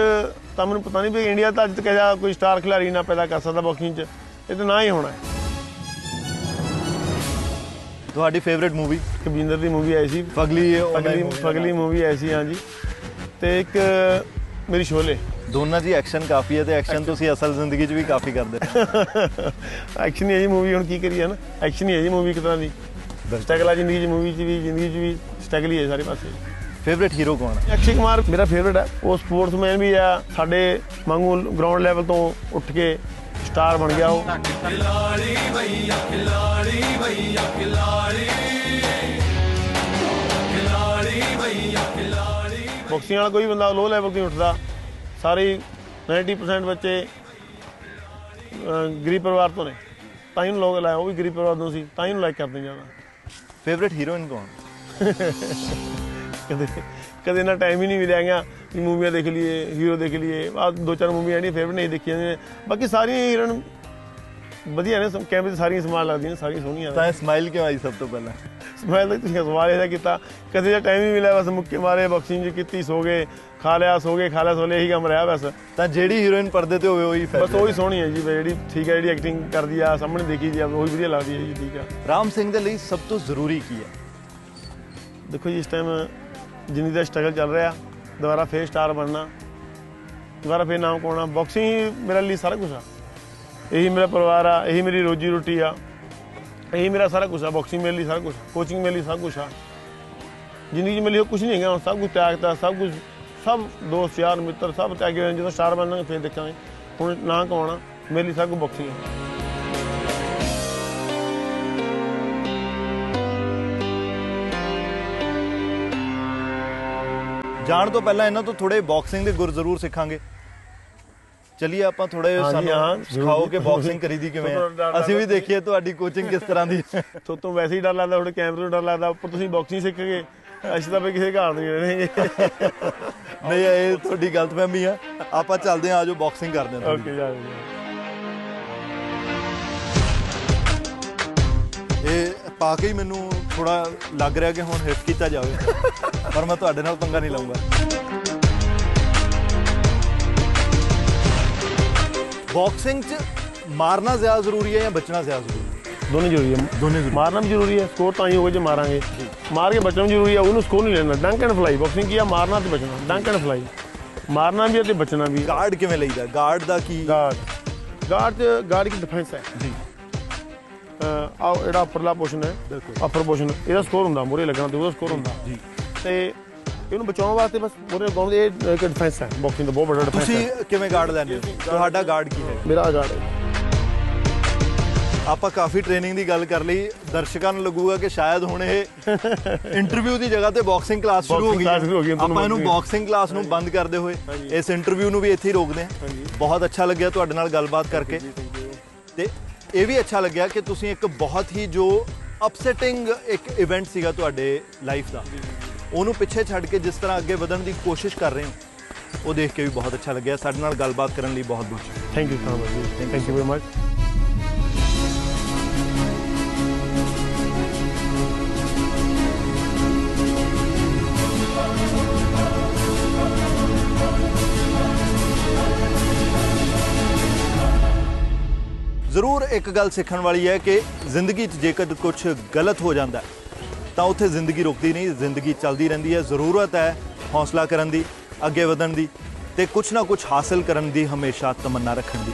ਤਾਂ ਮੈਨੂੰ ਪਤਾ ਨਹੀਂ ਵੀ ਇੰਡੀਆ ਤਾਂ ਅੱਜ ਤੱਕ ਕੋਈ ਸਟਾਰ ਖਿਡਾਰੀ ਨਾ ਪੈਦਾ ਕਰ ਸਕਦਾ ਬਾਕਸਿੰਗ 'ਚ। ਇਹ ਤਾਂ ਨਾ ਹੀ ਹੋਣਾ ਹੈ। ਤੁਹਾਡੀ ਫੇਵਰਿਟ ਮੂਵੀ ਕਬਿੰਦਰ ਦੀ ਮੂਵੀ ਆਈ ਸੀ। ਫਗਲੀ ਫਗਲੀ ਫਗਲੀ ਮੂਵੀ ਆਈ ਸੀ ਹਾਂਜੀ। ਤੇ ਇੱਕ ਮੇਰੀ ਸ਼ੋਲੇ। ਦੋਨਾਂ ਦੀ ਐਕਸ਼ਨ ਕਾਫੀ ਹੈ ਤੇ ਐਕਸ਼ਨ ਤੁਸੀਂ ਅਸਲ ਜ਼ਿੰਦਗੀ 'ਚ ਵੀ ਕਾਫੀ ਕਰਦੇ ਐਕਸ਼ਨ (laughs) ਹੀ ਹੈ ਜੀ ਮੂਵੀ ਹੁਣ ਕੀ ਕਰੀਏ ਨਾ? ਐਕਸ਼ਨ ਹੀ ਹੈ ਜੀ ਮੂਵੀ ਇੱਕ ਤਰ੍ਹਾਂ ਦੀ। ਸਟਰਗਲ ਆ ਜ਼ਿੰਦਗੀ 'ਚ ਮੂਵੀ 'ਚ ਵੀ ਜ਼ਿੰਦਗੀ 'ਚ ਵੀ ਸਟਰਗਲ ਹੀ ਹੈ ਸਾਰੇ ਪਾਸੇ। ਫੇਵਰਿਟ ਹੀਰੋ ਕੌਣ ਹੈ? ਅਕਸ਼ੇ ਕੁਮਾਰ ਮੇਰਾ ਫੇਵਰਿਟ ਹੈ। ਉਹ ਸਪੋਰਟਸਮੈਨ ਵੀ ਆ। ਸਾਡੇ ਵਾਂਗੂ ਗਰਾਊਂਡ ਲੈਵਲ ਤੋਂ ਉੱਠ ਕੇ ਸਟਾਰ ਬਣ ਗਿਆ ਉਹ। ਬਾਕਸਿੰਗ ਵਾਲਾ ਕੋਈ ਬੰਦਾ ਲੋ ਲੈਵਲ ਤੋਂ ਉੱਠਦਾ? ਸਾਰੇ ਹੀ 90% ਬੱਚੇ ਗਰੀਬ ਪਰਿਵਾਰ ਤੋਂ ਨੇ। ਤਾਂ ਹੀ ਲੋਕ ਲਾਇਆ ਉਹ ਵੀ ਗਰੀਬ ਪਰਿਵਾਰ ਤੋਂ ਸੀ ਤਾਂ ਹੀ ਲਾਈਕ ਕਰਦੇ ਜ਼ਿਆਦਾ। ਫੇਵਰਿਟ ਹੀਰੋਇਨ ਕੌਣ? (laughs) ਕਦੇ ਕਦੇ ਨਾ ਟਾਈਮ ਹੀ ਨਹੀਂ ਮਿਲਿਆ ਗਿਆ ਵੀ ਮੂਵੀਆਂ ਦੇਖ ਲਈਏ ਹੀਰੋ ਦੇਖ ਲਈਏ। ਆ ਦੋ ਚਾਰ ਮੂਵੀਆਂ ਜਿਹੜੀਆਂ ਫੇਵਰਟ ਨਹੀਂ ਦੇਖੀਆਂ ਨੇ। ਬਾਕੀ ਸਾਰੀਆਂ ਹੀਰਨ ਵਧੀਆ ਨੇ ਕੈਮਰੇ ਤੇ ਸਾਰੀਆਂ ਸਮਾਨ ਲੱਗਦੀਆਂ ਨੇ ਸਾਰੀਆਂ ਸੋਹਣੀਆਂ ਤਾਂ ਸਮਾਈਲ ਕਿਉਂ ਆਈ ਸਭ ਤੋਂ ਪਹਿਲਾਂ? ਸਮਾਈਲ ਤਾਂ ਤੁਸੀਂ ਸਵਾਲ ਇਹਦਾ ਕੀਤਾ। ਕਦੇ ਜਾਂ ਟਾਈਮ ਹੀ ਮਿਲਿਆ ਬਸ ਮੁੱਕੇ ਮਾਰੇ ਬਾਕਸਿੰਗ ਕੀਤੀ ਸੋ ਗਏ ਖਾ ਲਿਆ ਸੋ ਗਏ ਖਾ ਲਿਆ ਸੋ ਲਿਆ ਇਹੀ ਕੰਮ ਰਿਹਾ ਬਸ। ਤਾਂ ਜਿਹੜੀ ਹੀਰੋਇਨ ਪਰਦੇ ਤੇ ਹੋਵੇ ਉਹੀ ਬਸ ਉਹੀ ਸੋਹਣੀ ਹੈ ਜੀ ਜਿਹੜੀ ਠੀਕ ਹੈ ਜਿਹੜੀ ਐਕਟਿੰਗ ਕਰਦੀ ਆ ਸਾਹਮਣੇ ਦੇਖੀ ਜੀ ਆ ਉਹੀ ਵਧੀਆ ਲੱਗਦੀ ਹੈ ਜੀ ਠੀਕ ਆ। ਰਾਮ ਸਿੰਘ ਦੇ ਲਈ ਸਭ ਤੋਂ ਜ਼ਰੂਰੀ ਕੀ ਹੈ? ਦੇਖੋ ਜੀ ਇਸ ਟਾਈਮ ਜਿੰਨੀ ਦਾ ਸਟਰਗਲ ਚੱਲ ਰਿਹਾ, ਦੁਬਾਰਾ ਫੇਰ ਸਟਾਰ ਬਣਨਾ, ਦੁਬਾਰਾ ਫੇਰ ਨਾਮ ਕਮਾਉਣਾ ਬਾਕਸਿੰਗ ਮੇਰੇ ਲਈ ਸਾਰਾ ਕੁਝ ਆ। ਇਹੀ ਮੇਰਾ ਪਰਿਵਾਰ ਆ, ਇਹੀ ਮੇਰੀ ਰੋਜੀ ਰੋਟੀ ਆ, ਇਹੀ ਮੇਰਾ ਸਾਰਾ ਕੁਝ ਆ। ਬਾਕਸਿੰਗ ਮੇਰੇ ਲਈ ਸਾਰਾ ਕੁਝ ਕੋਚਿੰਗ ਮੇਰੇ ਲਈ ਸਭ ਕੁਝ ਆ। ਜ਼ਿੰਦਗੀ 'ਚ ਮੇਰੇ ਲਈ ਕੁਝ ਨਹੀਂ ਹੈਗਾ ਸਭ ਕੁਝ ਤਿਆਗਤਾ ਸਭ ਕੁਝ ਸਭ ਦੋਸਤ, ਯਾਰ, ਮਿੱਤਰ, ਸਭ ਤਿਆਗੇ ਹੋਏ ਜਦੋਂ ਸਟਾਰ ਬਣਾਂਗੇ, ਫੇਰ ਦੇਖਾਂਗੇ। ਹੁਣ ਨਾ ਕਮਾਉਣਾ ਮੇਰੇ ਲਈ ਸਭ ਕੁਝ ਬਾਕਸਿੰਗ ਹੈ ਜਾਣ ਤੋਂ ਪਹਿਲਾਂ ਇਹਨਾਂ ਤੋਂ ਥੋੜੇ ਬਾਕਸਿੰਗ ਦੇ ਗੁਰ ਜ਼ਰੂਰ ਸਿੱਖਾਂਗੇ ਚਲਿਏ ਆਪਾਂ ਥੋੜੇ ਸਾਨੂੰ। ਸਿਖਾਓ ਕਿ ਬਾਕਸਿੰਗ ਕਰੀਦੀ ਕਿਵੇਂ ਹੈ ਅਸੀਂ ਵੀ ਦੇਖੀਏ ਤੁਹਾਡੀ ਕੋਚਿੰਗ ਕਿਸ ਤਰ੍ਹਾਂ ਦੀ। ਤੋਂ (laughs) ਤੋਂ ਵੈਸੇ ਹੀ ਡਰ ਲੱਗਦਾ ਤੁਹਾਡੇ ਕੈਮਰੇ ਤੋਂ ਡਰ ਲੱਗਦਾ ਉੱਪਰ ਤੁਸੀਂ ਬਾਕਸਿੰਗ ਸਿੱਖ ਗਏ ਅਸੀਂ ਤਾਂ ਵੀ ਕਿਸੇ ਘਰ ਨਹੀਂ ਰਹਿਣਗੇ (laughs) ਨਹੀਂ ਇਹ ਤੁਹਾਡੀ ਗਲਤਫਹਿਮੀ ਆ ਆਪਾਂ ਚੱਲਦੇ ਹਾਂ ਆਜੋ ਬਾਕਸਿੰਗ ਕਰਦੇ ਹਾਂ। ਓਕੇ ਜਾ ਇਹ ਪਾ ਕੇ ਹੀ ਮੈਨੂੰ ਥੋੜਾ ਲੱਗ ਰਿਹਾ ਕਿ ਹੁਣ ਹਿੱਟ ਕੀਤਾ ਜਾਵੇ। ਪਰ ਮੈਂ ਤੁਹਾਡੇ ਨਾਲ ਪੰਗਾ ਨਹੀਂ ਲਵਾਂਗਾ ਬਾਕਸਿੰਗ 'ਚ ਮਾਰਨਾ ਜ਼ਿਆਦਾ ਜ਼ਰੂਰੀ ਹੈ ਜਾਂ ਬਚਣਾ ਜ਼ਿਆਦਾ ਜ਼ਰੂਰੀ ਹੈ? ਦੋਨੇ ਜ਼ਰੂਰੀ ਹੈ। ਦੋਨੇ ਜ਼ਰੂਰੀ। ਮਾਰਨਾ ਵੀ ਜ਼ਰੂਰੀ ਹੈ ਸਕੋਰ ਤਾਂ ਹੀ ਹੋਊਗਾ ਜੇ ਮਾਰਾਂਗੇ। ਮਾਰ ਕੇ ਬਚਣਾ ਵੀ ਜ਼ਰੂਰੀ ਹੈ ਉਹਨੂੰ ਸਕੋਰ ਨਹੀਂ ਲੈਣਾ। ਡੰਕ ਐਂਡ ਫਲਾਈ ਬਾਕਸਿੰਗ ਕੀ ਆ? ਮਾਰਨਾ ਤੇ ਬਚਣਾ। ਡੰਕ ਐਂਡ ਫਲਾਈ ਮਾਰਨਾ ਵੀ ਹੈ ਤੇ ਬਚਣਾ ਵੀ ਗਾਰਡ ਕਿਵੇਂ ਲਈਦਾ? ਗਾਰਡ ਦਾ ਕੀ ਗਾਰਡ ਗਾਰਡ ਚ ਗਾਰਡ ਦੀ ਡਿਫੈਂਸ ਹੈ। ਜੀ। ਆ ਜਿਹੜਾ ਉੱਪਰਲਾ ਪੋਰਸ਼ਨ ਹੈ ਬਿਲਕੁਲ। ਅਪਰ ਪੋਰਸ਼ਨ ਇਹਦਾ ਸਕੋਰ ਹੁੰਦਾ ਮੂਰੇ ਲੱਗਣਾ ਤੇ ਉਹਦਾ ਸਕੋਰ ਹੁੰਦਾ। ਜੀ। ਤੇ ਇਹਨੂੰ ਬਚਾਉਣ ਵਾਸਤੇ ਬਸ ਮੂਰੇ ਗਾਉਣ ਦੇ ਇੱਕ ਡਿਫੈਂਸ ਹੈ ਬਾਕਸਿੰਗ ਦਾ ਬਹੁਤ ਵੱਡਾ ਡਿਫੈਂਸ ਤੁਸੀਂ ਕਿਵੇਂ ਗਾਰਡ ਲੈਂਦੇ ਹੋ? ਤੁਹਾਡਾ ਗਾਰਡ ਕੀ ਹੈ? ਮੇਰਾ ਗਾਰਡ ਹੈ। ਆਪਾਂ ਕਾਫੀ ਟ੍ਰੇਨਿੰਗ ਦੀ ਗੱਲ ਕਰ ਲਈ ਦਰਸ਼ਕਾਂ ਨੂੰ ਲੱਗੂਗਾ ਕਿ ਸ਼ਾਇਦ ਹੁਣ ਇਹ ਇੰਟਰਵਿਊ ਦੀ ਜਗ੍ਹਾ ਤੇ ਬਾਕਸਿੰਗ ਕਲਾਸ ਸ਼ੁਰੂ ਹੋ ਗਈ ਹੋ। ਆਪਾਂ ਇਹਨੂੰ ਬਾਕਸਿੰਗ ਕਲਾਸ ਨੂੰ ਬੰਦ ਕਰਦੇ ਹੋਏ ਇਸ ਇੰਟਰਵਿਊ ਨੂੰ ਵੀ ਇੱਥੇ ਹੀ ਰੋਕਦੇ ਹਾਂ। ਬਹੁਤ ਅੱਛਾ ਲੱਗਿਆ ਤੁਹਾਡੇ ਨਾਲ ਗੱਲਬਾਤ ਕਰਕੇ। ਤੇ ਇਹ ਵੀ ਅੱਛਾ ਲੱਗਿਆ ਕਿ ਤੁਸੀਂ ਇੱਕ ਬਹੁਤ ਹੀ ਜੋ ਅਪਸੈਟਿੰਗ ਇੱਕ ਇਵੈਂਟ ਸੀਗਾ ਤੁਹਾਡੇ ਲਾਈਫ ਦਾ। ਉਹਨੂੰ ਪਿੱਛੇ ਛੱਡ ਕੇ ਜਿਸ ਤਰ੍ਹਾਂ ਅੱਗੇ ਵਧਣ ਦੀ ਕੋਸ਼ਿਸ਼ ਕਰ ਰਹੇ ਹੋ, ਉਹ ਦੇਖ ਕੇ ਵੀ ਬਹੁਤ ਅੱਛਾ ਲੱਗਿਆ। ਸਾਡੇ ਨਾਲ ਗੱਲਬਾਤ ਕਰਨ ਲਈ ਬਹੁਤ ਬਹੁਤ thank you so much thank you very much ਜ਼ਰੂਰ ਇੱਕ ਗੱਲ ਸਿੱਖਣ ਵਾਲੀ ਹੈ ਕਿ ਜ਼ਿੰਦਗੀ 'ਚ ਜੇਕਰ ਕੁਝ ਗਲਤ ਹੋ ਜਾਂਦਾ ਤਾਂ ਉੱਥੇ ਜ਼ਿੰਦਗੀ ਰੁਕਦੀ ਨਹੀਂ, ਜ਼ਿੰਦਗੀ ਚੱਲਦੀ ਰਹਿੰਦੀ ਹੈ। ਜ਼ਰੂਰਤ ਹੈ ਹੌਸਲਾ ਕਰਨ ਦੀ, ਅੱਗੇ ਵਧਣ ਦੀ ਤੇ ਕੁਝ ਨਾ ਕੁਝ ਹਾਸਲ ਕਰਨ ਦੀ, ਹਮੇਸ਼ਾ ਤਮੰਨਾ ਰੱਖਣ ਦੀ।